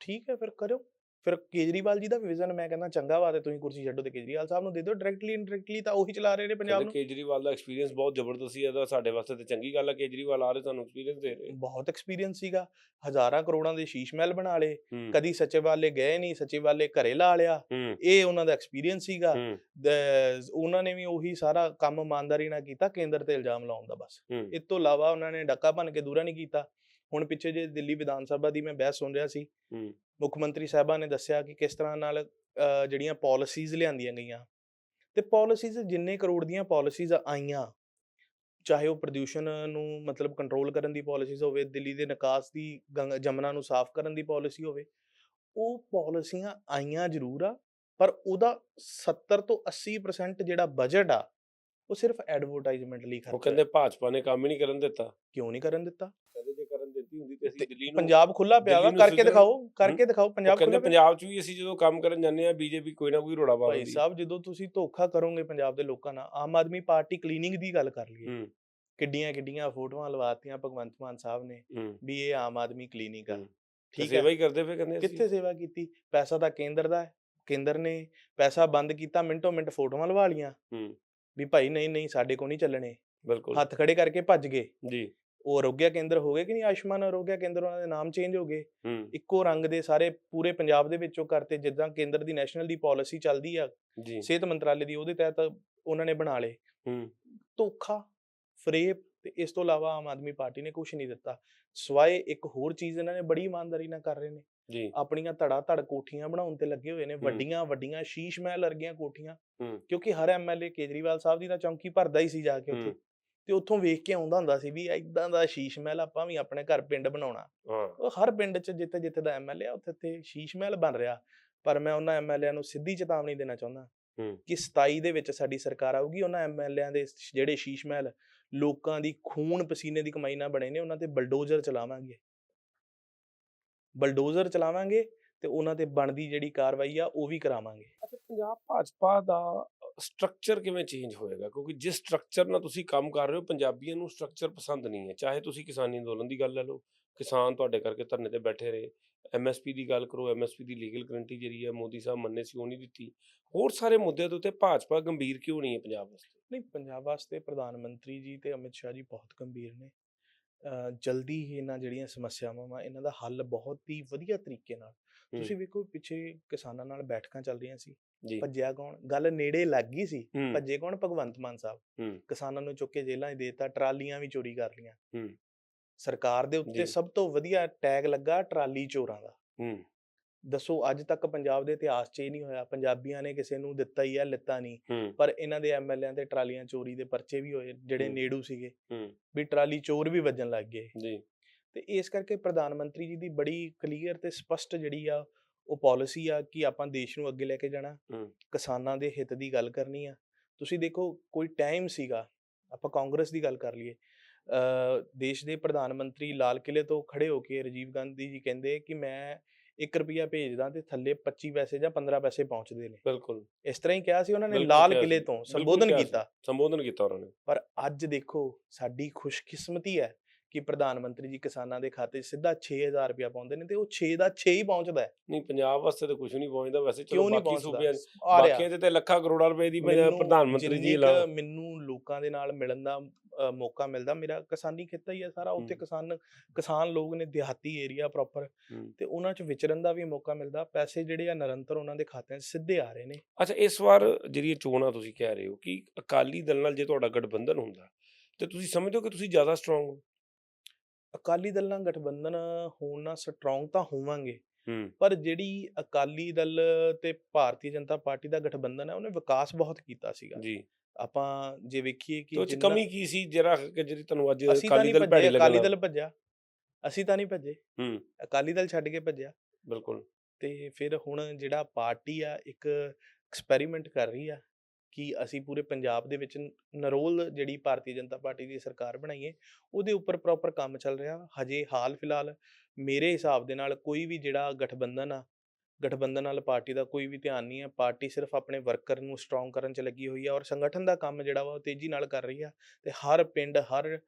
[SPEAKER 2] ਠੀਕ ਹੈ ਫਿਰ ਕਰਿਓ। ਫਿਰ ਕੇਜਰੀਵਾਲ ਜੀ ਦਾ ਵਿਜ਼ਨ ਮੈਂ ਕਹਿੰਦਾ ਚੰਗਾ ਵਾ ਤੇ ਤੁਸੀਂ ਕੁਰਸੀ ਛੱਡੋ ਤੇ ਕੇਜਰੀਵਾਲ ਸਾਹਿਬ ਨੂੰ ਦੇ ਦਿਓ ਡਾਇਰੈਕਟਲੀ ਇਨਡਾਇਰੈਕਟਲੀ ਤਾਂ ਉਹੀ ਚਲਾ ਰਹੇ ਨੇ ਪੰਜਾਬ ਨੂੰ।
[SPEAKER 1] ਕੇਜਰੀਵਾਲ ਦਾ ਐਕਸਪੀਰੀਅੰਸ ਬਹੁਤ ਜ਼ਬਰਦਸਤ ਸੀ ਇਹਦਾ ਸਾਡੇ ਵਾਸਤੇ ਤੇ ਚੰਗੀ ਗੱਲ ਹੈ ਕੇਜਰੀਵਾਲ ਆ ਰਹੇ ਸਾਨੂੰ ਐਕਸਪੀਰੀਅੰਸ ਦੇ ਰਹੇ।
[SPEAKER 2] ਬਹੁਤ ਐਕਸਪੀਰੀਅੰਸ ਸੀਗਾ ਹਜ਼ਾਰਾਂ ਕਰੋੜਾਂ ਦੇ ਸ਼ੀਸ਼ ਮਹਿਲ ਬਣਾ ਲਏ ਕਦੀ ਸੱਚੇਵਾਲੇ ਗਏ ਨਹੀਂ ਸੱਚੇਵਾਲੇ ਘਰੇ ਲਾ ਲਿਆ ਇਹ ਉਹਨਾਂ ਦਾ ਐਕਸਪੀਰੀਅੰਸ ਸੀਗਾ। ਉਹਨਾਂ ਨੇ ਵੀ ਉਹੀ ਸਾਰਾ ਕੰਮ ਇਮਾਨਦਾਰੀ ਨਾਲ ਕੀਤਾ ਕੇਂਦਰ ਤੇ ਇਲਜ਼ਾਮ ਲਾਉਣ ਦਾ ਬਸ। ਇਸ ਤੋਂ ਇਲਾਵਾ ਉਹਨਾਂ ਨੇ ਡੱਕਾ ਭੰਨ ਕੇ ਦੂਰਾ ਨਹੀਂ ਕੀਤਾ। ਹੁਣ ਪਿੱਛੇ ਜੇ ਦਿੱਲੀ ਵਿਧਾਨ ਸਭਾ ਦੀ ਮੈਂ ਬਹਿਸ ਸੁਣ ਰਿਹਾ ਸੀ ਮੁੱਖ ਮੰਤਰੀ ਸਾਹਿਬਾਂ ਨੇ ਦੱਸਿਆ ਕਿ ਕਿਸ ਤਰ੍ਹਾਂ ਨਾਲ ਜਿਹੜੀਆਂ ਪਾਲਿਸੀਜ਼ ਲਿਆਂਦੀਆਂ ਗਈਆਂ ਤੇ ਪਾਲਿਸੀਜ਼ ਜਿੰਨੇ ਕਰੋੜ ਦੀਆਂ ਪਾਲਿਸੀਜ਼ ਆਈਆਂ ਚਾਹੇ ਉਹ ਪ੍ਰਦੂਸ਼ਣ ਨੂੰ ਮਤਲਬ ਕੰਟਰੋਲ ਕਰਨ ਦੀ ਪਾਲਿਸੀਜ਼ ਹੋਵੇ ਦਿੱਲੀ ਦੇ ਨਿਕਾਸ ਦੀ ਜਮਨਾ ਨੂੰ ਸਾਫ਼ ਕਰਨ ਦੀ ਪਾਲਿਸੀ ਹੋਵੇ ਉਹ ਪਾਲਿਸੀਆਂ ਆਈਆਂ ਜ਼ਰੂਰ ਆ ਪਰ ਉਹਦਾ 70 ਤੋਂ 80% ਜਿਹੜਾ ਬਜਟ ਆ ਉਹ ਸਿਰਫ ਐਡਵਰਟਾਈਜ਼ਮੈਂਟ ਲਈ ਖਰਚ
[SPEAKER 1] ਉਹ ਕਹਿੰਦੇ ਭਾਜਪਾ ਨੇ ਕੰਮ ਹੀ ਨਹੀਂ ਕਰਨ ਦਿੱਤਾ।
[SPEAKER 2] ਕਿਉਂ ਨਹੀਂ ਕਰਨ ਦਿੱਤਾ?
[SPEAKER 1] ਕਹਿੰਦੇ ਜੇ ਕਰਨ ਦਿੱਤੀ ਹੁੰਦੀ ਤੇ ਅਸੀਂ
[SPEAKER 2] ਤੇ
[SPEAKER 1] ਦਿੱਲੀ ਨੂੰ
[SPEAKER 2] ਪੰਜਾਬ ਖੁੱਲਾ ਪਿਆ ਵਾ ਕਰਕੇ ਦਿਖਾਓ ਕਰਕੇ ਦਿਖਾਓ ਪੰਜਾਬ ਖੁੱਲਾ
[SPEAKER 1] ਪੰਜਾਬ 'ਚ ਵੀ ਅਸੀਂ ਜਦੋਂ ਕੰਮ ਕਰਨ ਜਾਂਦੇ ਆ ਬੀਜੇਪੀ ਕੋਈ ਨਾ ਕੋਈ ਰੋੜਾ ਪਾ
[SPEAKER 2] ਭਾਈ
[SPEAKER 1] ਹੈ।
[SPEAKER 2] ਸਾਹਿਬ ਜਦੋਂ ਤੁਸੀਂ ਧੋਖਾ ਕਰੋਗੇ ਪੰਜਾਬ ਦੇ ਲੋਕਾਂ ਨਾਲ ਆਮ ਆਦਮੀ ਪਾਰਟੀ ਕਲੀਨਿੰਗ ਦੀ ਗੱਲ ਕਰ ਲਈਏ।
[SPEAKER 1] ਹੂੰ।
[SPEAKER 2] ਕਿੱਡੀਆਂ ਕਿੱਡੀਆਂ ਫੋਟੋਆਂ ਲਵਾਤੀਆਂ ਭਗਵੰਤ ਮਾਨ ਸਾਹਿਬ ਨੇ
[SPEAKER 1] ਹੂੰ।
[SPEAKER 2] ਵੀ ਇਹ ਆਮ ਆਦਮੀ ਕਲੀਨਿਕ ਆ।
[SPEAKER 1] ਹੂੰ।
[SPEAKER 2] ਠੀਕ
[SPEAKER 1] ਸੇਵਾ
[SPEAKER 2] ਹੈ
[SPEAKER 1] ਹੀ ਕਰਦੇ ਫੇ ਕਹਿੰਦੇ
[SPEAKER 2] ਕਿੱਥੇ ਸੇਵਾ ਕੀਤੀ? ਪੈਸਾ ਤਾਂ ਕੇਂਦਰ ਦਾ ਹੈ। ਕੇਂਦਰ ਨੇ ਪੈਸਾ ਬੰਦ ਕੀਤਾ ਮਿੰਟੋ ਮਿੰਟ ਫੋਟੋਆਂ ਲਵਾ ਲੀਆਂ
[SPEAKER 1] ਹੂੰ।
[SPEAKER 2] ਵੀ ਭਾਈ ਨਹੀਂ ਨਹੀਂ ਸਾਡੇ ਕੋ ਨਹੀਂ ਚੱਲਣੇ।
[SPEAKER 1] ਬਿਲਕੁਲ।
[SPEAKER 2] ਹੱਥ ਖੜੇ ਕਰਕੇ ਭੱਜ ਗਏ।
[SPEAKER 1] ਜੀ।
[SPEAKER 2] ਉਹ ਆਰੋਗਿਆ ਕੇਂਦਰ ਹੋ ਗਏ ਕਿ ਨਹੀਂ? ਆਯੁਸ਼ਮਾਨ ਆਰੋਗਿਆ ਕੇਂਦਰ ਉਹਨਾਂ ਦੇ ਨਾਮ ਚੇਂਜ ਹੋ ਗਏ। ਇੱਕੋ ਰੰਗ ਦੇ ਸਾਰੇ ਪੂਰੇ ਪੰਜਾਬ ਦੇ ਵਿੱਚੋਂ ਕਰਤੇ ਜਿੱਦਾਂ ਕੇਂਦਰ ਦੀ ਨੈਸ਼ਨਲ ਦੀ ਪਾਲਿਸੀ ਚੱਲਦੀ ਆ ਸਿਹਤ ਮੰਤਰਾਲੇ ਦੀ ਉਹਦੇ ਤਹਿਤ ਉਹਨਾਂ ਨੇ ਬਣਾ ਲਏ। ਧੋਖਾ ਫਰੇਬ ਤੇ ਇਸ ਤੋਂ ਇਲਾਵਾ ਆਮ ਆਦਮੀ ਪਾਰਟੀ ਨੇ ਕੁਝ ਨਹੀਂ ਦਿੱਤਾ। ਸਵਾਏ ਇੱਕ ਹੋਰ ਚੀਜ਼ ਇਹਨਾਂ ਨੇ ਬੜੀ ਇਮਾਨਦਾਰੀ ਨਾਲ ਕਰ ਰਹੇ ਨੇ।
[SPEAKER 1] ਜੀ।
[SPEAKER 2] ਆਪਣੀਆਂ ਧੜਾ ਧੜ ਕੋਠੀਆਂ ਬਣਾਉਣ ਤੇ ਲੱਗੇ ਹੋਏ ਨੇ ਵੱਡੀਆਂ ਵੱਡੀਆਂ ਸ਼ੀਸ਼ ਮਹਿਲ ਵਰਗੀਆਂ ਕੋਠੀਆਂ। ਕਿਉਂਕਿ ਹਰ ਐਮਐਲਏ ਕੇਜਰੀਵਾਲ ਸਾਹਿਬ ਦੀ ਤਾਂ ਚੌਂਕੀ ਭਰਦਾ ਹੀ ਸੀ ਜਾ ਕੇ ਉੱਥੇ। ਤੇ ਉੱਥੋਂ ਵੇਖ ਕੇ ਆਉਂਦਾ ਹੁੰਦਾ ਸੀ ਵੀ ਇਦਾਂ ਦਾ ਸ਼ੀਸ਼ ਮਹਿਲ ਆਪਾਂ ਵੀ ਆਪਣੇ ਘਰ ਪਿੰਡ ਬਣਾਉਣਾ।
[SPEAKER 1] ਹਾਂ।
[SPEAKER 2] ਉਹ ਹਰ ਪਿੰਡ 'ਚ ਜਿੱਥੇ ਜਿੱਥੇ ਦਾ ਐਮਐਲਏ ਆ ਉੱਥੇ ਉੱਥੇ ਸ਼ੀਸ਼ ਮਹਿਲ ਬਣ ਰਿਹਾ। ਪਰ ਮੈਂ ਉਹਨਾਂ ਐਮਐਲਏ ਨੂੰ ਸਿੱਧੀ ਚੇਤਾਵਨੀ ਦੇਣਾ ਚਾਹੁੰਦਾ
[SPEAKER 1] ਹੂੰ।
[SPEAKER 2] ਕਿ 27 ਦੇ ਵਿੱਚ ਸਾਡੀ ਸਰਕਾਰ ਆਊਗੀ ਉਹਨਾਂ ਐਮਐਲਏਆਂ ਦੇ ਜਿਹੜੇ ਸ਼ੀਸ਼ ਮਹਿਲ ਲੋਕਾਂ ਦੀ ਖੂਨ ਪਸੀਨੇ ਦੀ ਕਮਾਈ ਨਾਲ ਬਣੇ ਨੇ ਉਹਨਾਂ ਤੇ ਬਲਡੋਜ਼ਰ ਚਲਾਵਾਂਗੇ। ਬਲਡੋਜ਼ਰ ਚਲਾਵਾਂਗੇ ਤੇ ਉਹਨਾਂ ਤੇ ਬਣਦੀ ਜਿਹੜੀ ਕਾਰਵਾਈ ਆ ਉਹ ਵੀ ਕਰਾਵਾਂਗੇ।
[SPEAKER 1] ਅੱਛਾ ਪੰਜਾਬ ਭਾਜਪਾ ਦਾ ਸਟਰਕਚਰ ਕਿਵੇਂ ਚੇਂਜ ਹੋਏਗਾ? ਕਿਉਂਕਿ ਜਿਸ ਸਟਰਕਚਰ ਨਾਲ ਤੁਸੀਂ ਕੰਮ ਕਰ ਰਹੇ ਹੋ, ਪੰਜਾਬੀਆਂ ਨੂੰ ਸਟਰਕਚਰ ਪਸੰਦ ਨਹੀਂ ਹੈ। ਚਾਹੇ ਤੁਸੀਂ ਕਿਸਾਨੀ ਅੰਦੋਲਨ ਦੀ ਗੱਲ ਲੈ ਲਓ, ਕਿਸਾਨ ਤੁਹਾਡੇ ਕਰਕੇ ਧਰਨੇ ਤੇ ਬੈਠੇ ਰਹੇ। ਐਮਐਸਪੀ ਦੀ ਗੱਲ ਕਰੋ ਐਮਐਸਪੀ ਦੀ ਲੀਗਲ ਗਰੰਟੀ ਜਿਹੜੀ ਹੈ, ਮੋਦੀ ਸਾਹਿਬ ਮੰਨੇ ਸੀ, ਉਹ ਨਹੀਂ ਦਿੱਤੀ। ਹੋਰ ਸਾਰੇ ਮੁੱਦਿਆਂ ਦੇ ਉੱਤੇ ਭਾਜਪਾ ਗੰਭੀਰ ਕਿਉਂ ਨਹੀਂ ਹੈ ਪੰਜਾਬ ਵਾਸਤੇ?
[SPEAKER 2] ਨਹੀਂ, ਪੰਜਾਬ ਵਾਸਤੇ ਪ੍ਰਧਾਨ ਮੰਤਰੀ ਜੀ ਤੇ ਅਮਿਤ ਸ਼ਾਹ ਜੀ ਬਹੁਤ ਗੰਭੀਰ ਨੇ। ਜਲਦੀ ਹੀ ਇਹਨਾਂ ਜਿਹੜੀਆਂ ਸਮੱਸਿਆਵਾਂ ਵਾ ਇਹਨਾਂ ਦਾ ਹੱਲ ਬਹੁਤ ਹੀ ਵਧੀਆ ਤਰੀਕੇ ਨਾਲ।
[SPEAKER 1] ਹੂੰ।
[SPEAKER 2] ਤੁਸੀਂ ਵੇਖੋ ਪਿੱਛੇ ਕਿਸਾਨਾਂ ਨਾਲ ਬੈਠਕਾਂ ਚੱਲ ਰਹੀਆਂ ਸੀ ਭੱਜਿਆ ਕੌਣ? ਗੱਲ ਨੇੜੇ ਲੱਗ ਗਈ ਸੀ
[SPEAKER 1] ਹੂੰ,
[SPEAKER 2] ਭੱਜੇ ਕੌਣ? ਭਗਵੰਤ ਮਾਨ ਸਾਹਿਬ।
[SPEAKER 1] ਹੂੰ।
[SPEAKER 2] ਕਿਸਾਨਾਂ ਨੂੰ ਚੁੱਕ ਕੇ ਜੇਲ੍ਹਾਂ 'ਚ ਦੇਤਾ ਟਰਾਲੀਆਂ ਵੀ ਚੋਰੀ ਕਰ ਲੀਆਂ
[SPEAKER 1] ਹੂੰ।
[SPEAKER 2] ਸਰਕਾਰ ਦੇ ਉੱਤੇ। ਸਭ ਤੋਂ ਵਧੀਆ ਟੈਗ ਲੱਗਾ ਟਰਾਲੀ ਚੋਰਾਂ ਦਾ।
[SPEAKER 1] ਹੂੰ।
[SPEAKER 2] ਦੱਸੋ ਅੱਜ ਤੱਕ ਪੰਜਾਬ ਦੇ ਇਤਿਹਾਸ 'ਚ ਇਹ ਨਹੀਂ ਹੋਇਆ ਪੰਜਾਬੀਆਂ ਨੇ ਕਿਸੇ ਨੂੰ ਦਿੱਤਾ ਹੀ ਆ ਲਿੱਤਾ ਨਹੀਂ। ਪਰ ਇਹਨਾਂ ਦੇ ਐਮਐਲਏਆਂ ਤੇ ਟਰਾਲੀਆਂ ਚੋਰੀ ਦੇ ਪਰਚੇ ਵੀ ਹੋਏ ਜਿਹੜੇ। ਨੇੜੂ ਸੀਗੇ ਵੀ ਟਰਾਲੀ ਚੋਰ ਵੀ ਵੱਜਣ ਲੱਗ ਗਏ।
[SPEAKER 1] ਜੀ।
[SPEAKER 2] ਤੇ ਇਸ ਕਰਕੇ ਪ੍ਰਧਾਨ ਮੰਤਰੀ ਜੀ ਦੀ ਬੜੀ ਕਲੀਅਰ ਤੇ ਸਪਸ਼ਟ ਜਿਹੜੀ ਆ ਉਹ ਪਾਲਿਸੀ ਆ ਕਿ ਆਪਾਂ ਦੇਸ਼ ਨੂੰ ਅੱਗੇ ਲੈ ਕੇ ਜਾਣਾ। ਕਿਸਾਨਾਂ ਦੇ ਹਿੱਤ ਦੀ ਗੱਲ ਕਰਨੀ ਆ। ਤੁਸੀਂ ਦੇਖੋ ਕੋਈ ਟਾਈਮ ਸੀਗਾ ਆਪਾਂ ਕਾਂਗਰਸ ਦੀ ਗੱਲ ਕਰ ਲਈਏ ਅ ਦੇਸ਼ ਦੇ ਪ੍ਰਧਾਨ ਮੰਤਰੀ ਲਾਲ ਕਿਲੇ ਤੋਂ ਖੜੇ ਹੋ ਕੇ ਰਾਜੀਵ ਗਾਂਧੀ ਜੀ ਕਹਿੰਦੇ ਕਿ ਮੈਂ 1 ਰੁਪਿਆ ਭੇਜਦਾ ਤੇ ਥੱਲੇ 25 ਪੈਸੇ ਜਾਂ 15 ਪੈਸੇ ਪਹੁੰਚਦੇ ਨੇ।
[SPEAKER 1] ਬਿਲਕੁਲ।
[SPEAKER 2] ਇਸ ਤਰ੍ਹਾਂ ਹੀ ਕਿਹਾ ਸੀ ਉਹਨਾਂ ਨੇ ਲਾਲ ਕਿਲੇ ਤੋਂ ਸੰਬੋਧਨ। ਕੀਤਾ।
[SPEAKER 1] ਸੰਬੋਧਨ ਕੀਤਾ ਉਹਨਾਂ ਨੇ।
[SPEAKER 2] ਪਰ ਅੱਜ ਦੇਖੋ ਸਾਡੀ ਖੁਸ਼ਕਿਸਮਤੀ ਹੈ ਕਿ ਪ੍ਰਧਾਨ ਮੰਤਰੀ ਜੀ ਕਿਸਾਨਾਂ ਦੇ ਖਾਤੇ 'ਚ ਸਿੱਧਾ 6000 ਰੁਪਇਆ ਪਾਉਂਦੇ ਨੇ ਤੇ ਉਹ 6 ਦਾ 6 ਹੀ ਪਹੁੰਚਦਾ ਹੈ।
[SPEAKER 1] ਨਹੀਂ ਪੰਜਾਬ ਵਾਸਤੇ ਤਾਂ ਕੁਝ ਨਹੀਂ ਪਹੁੰਚਦਾ। ਵੈਸੇ ਚਲੋ ਬਾਕੀ ਸੂਬਿਆਂ ਬਾਕੀਆਂ ਤੇ ਲੱਖਾਂ ਕਰੋੜਾਂ ਰੁਪਏ ਦੀ ਪ੍ਰਧਾਨ ਮੰਤਰੀ ਜੀ ਲਾ
[SPEAKER 2] ਮੈਨੂੰ ਲੋਕਾਂ ਦੇ ਨਾਲ ਮਿਲਣ ਦਾ ਮੌਕਾ ਮਿਲਦਾ। ਮੇਰਾ ਕਿਸਾਨੀ ਖੇਤਾ ਹੀ ਹੈ ਸਾਰਾ। ਉੱਥੇ। ਕਿਸਾਨ ਕਿਸਾਨ ਲੋਕ ਨੇ ਦਿਹਾਤੀ ਏਰੀਆ ਪ੍ਰੋਪਰ। ਤੇ ਉਹਨਾਂ 'ਚ ਵਿਚਰਨ ਦਾ ਵੀ ਮੌਕਾ ਮਿਲਦਾ। ਪੈਸੇ ਜਿਹੜੇ ਆ ਨਿਰੰਤਰ ਉਹਨਾਂ ਦੇ ਖਾਤਿਆਂ 'ਚ ਸਿੱਧੇ ਆ ਰਹੇ ਨੇ।
[SPEAKER 1] ਅੱਛਾ ਇਸ ਵਾਰ ਜਿਹੜੀ ਚੋਣਾਂ ਤੁਸੀਂ ਕਹਿ ਰਹੇ ਹੋ ਕਿ ਅਕਾਲੀ ਦਲ ਨਾਲ ਜੇ ਤੁਹਾਡਾ ਗਠਬੰਧਨ ਹੁੰਦਾ ਤੇ ਤੁਸੀਂ ਸਮਝਦੇ ਹੋ ਕਿ ਤੁਸੀਂ ਜ਼ਿਆਦਾ ਸਟਰੋਂਗ ਹੋ?
[SPEAKER 2] ਅਕਾਲੀ ਦਲ ਨਾਲ ਗਠਬੰਧਨ ਹੋਣ ਨਾਲ ਸਟਰੋਂਗ ਤਾਂ ਹੋਵਾਂਗੇ। ਪਰ ਜਿਹੜੀ ਅਕਾਲੀ ਦਲ ਤੇ ਭਾਰਤੀ ਜਨਤਾ ਪਾਰਟੀ ਦਾ ਗਠਬੰਧਨ ਹੈ ਉਹਨੇ ਵਿਕਾਸ ਬਹੁਤ ਕੀਤਾ ਸੀਗਾ।
[SPEAKER 1] ਜੀ।
[SPEAKER 2] ਆਪਾਂ ਜੇ ਵੇਖੀਏ ਕਿ
[SPEAKER 1] ਉਹ ਕਮੀ ਕੀ ਸੀ? ਜਿਹੜਾ ਕਿ ਜਿਹੜੀ ਤੁਹਾਨੂੰ ਅੱਜ ਅਕਾਲੀ ਦਲ
[SPEAKER 2] ਭੱਜੇ
[SPEAKER 1] ਭੈੜੀ
[SPEAKER 2] ਅਕਾਲੀ ਦਲ ਭੱਜਿਆ। ਅਸੀਂ ਤਾਂ ਨਹੀਂ ਭੱਜੇ।
[SPEAKER 1] ਹੂੰ।
[SPEAKER 2] ਅਕਾਲੀ ਦਲ ਛੱਡ ਕੇ ਭੱਜਿਆ।
[SPEAKER 1] ਬਿਲਕੁਲ।
[SPEAKER 2] ਤੇ ਫਿਰ ਹੁਣ ਜਿਹੜਾ ਪਾਰਟੀ ਆ ਇੱਕ ਐਕਸਪੈਰੀਮੈਂਟ ਕਰ ਰਹੀ ਆ ਕਿ ਅਸੀਂ ਪੂਰੇ ਪੰਜਾਬ ਦੇ ਵਿੱਚ ਨਰੋਲ ਜਿਹੜੀ ਭਾਰਤੀ ਜਨਤਾ ਪਾਰਟੀ ਦੀ ਸਰਕਾਰ ਬਣਾਈਏ ਉਹਦੇ ਉੱਪਰ ਪ੍ਰੋਪਰ ਕੰਮ ਚੱਲ ਰਿਹਾ। ਹਜੇ ਹਾਲ ਫਿਲਹਾਲ ਮੇਰੇ ਹਿਸਾਬ ਦੇ ਨਾਲ ਕੋਈ ਵੀ ਜਿਹੜਾ ਗਠਬੰਧਨ ਆ ਗਠਬੰਧਨ ਨਾਲ ਪਾਰਟੀ ਦਾ ਕੋਈ ਵੀ ਧਿਆਨ ਨਹੀਂ ਹੈ। ਪਾਰਟੀ ਸਿਰਫ ਆਪਣੇ ਵਰਕਰ ਨੂੰ ਸਟਰੋਂਗ ਕਰਨ 'ਚ ਲੱਗੀ ਹੋਈ ਆ ਔਰ ਸੰਗਠਨ ਦਾ ਕੰਮ ਜਿਹੜਾ ਵਾ ਉਹ ਤੇਜ਼ੀ ਨਾਲ ਕਰ ਰਹੀ ਆ ਤੇ ਹਰ ਪਿੰਡ ਹਰ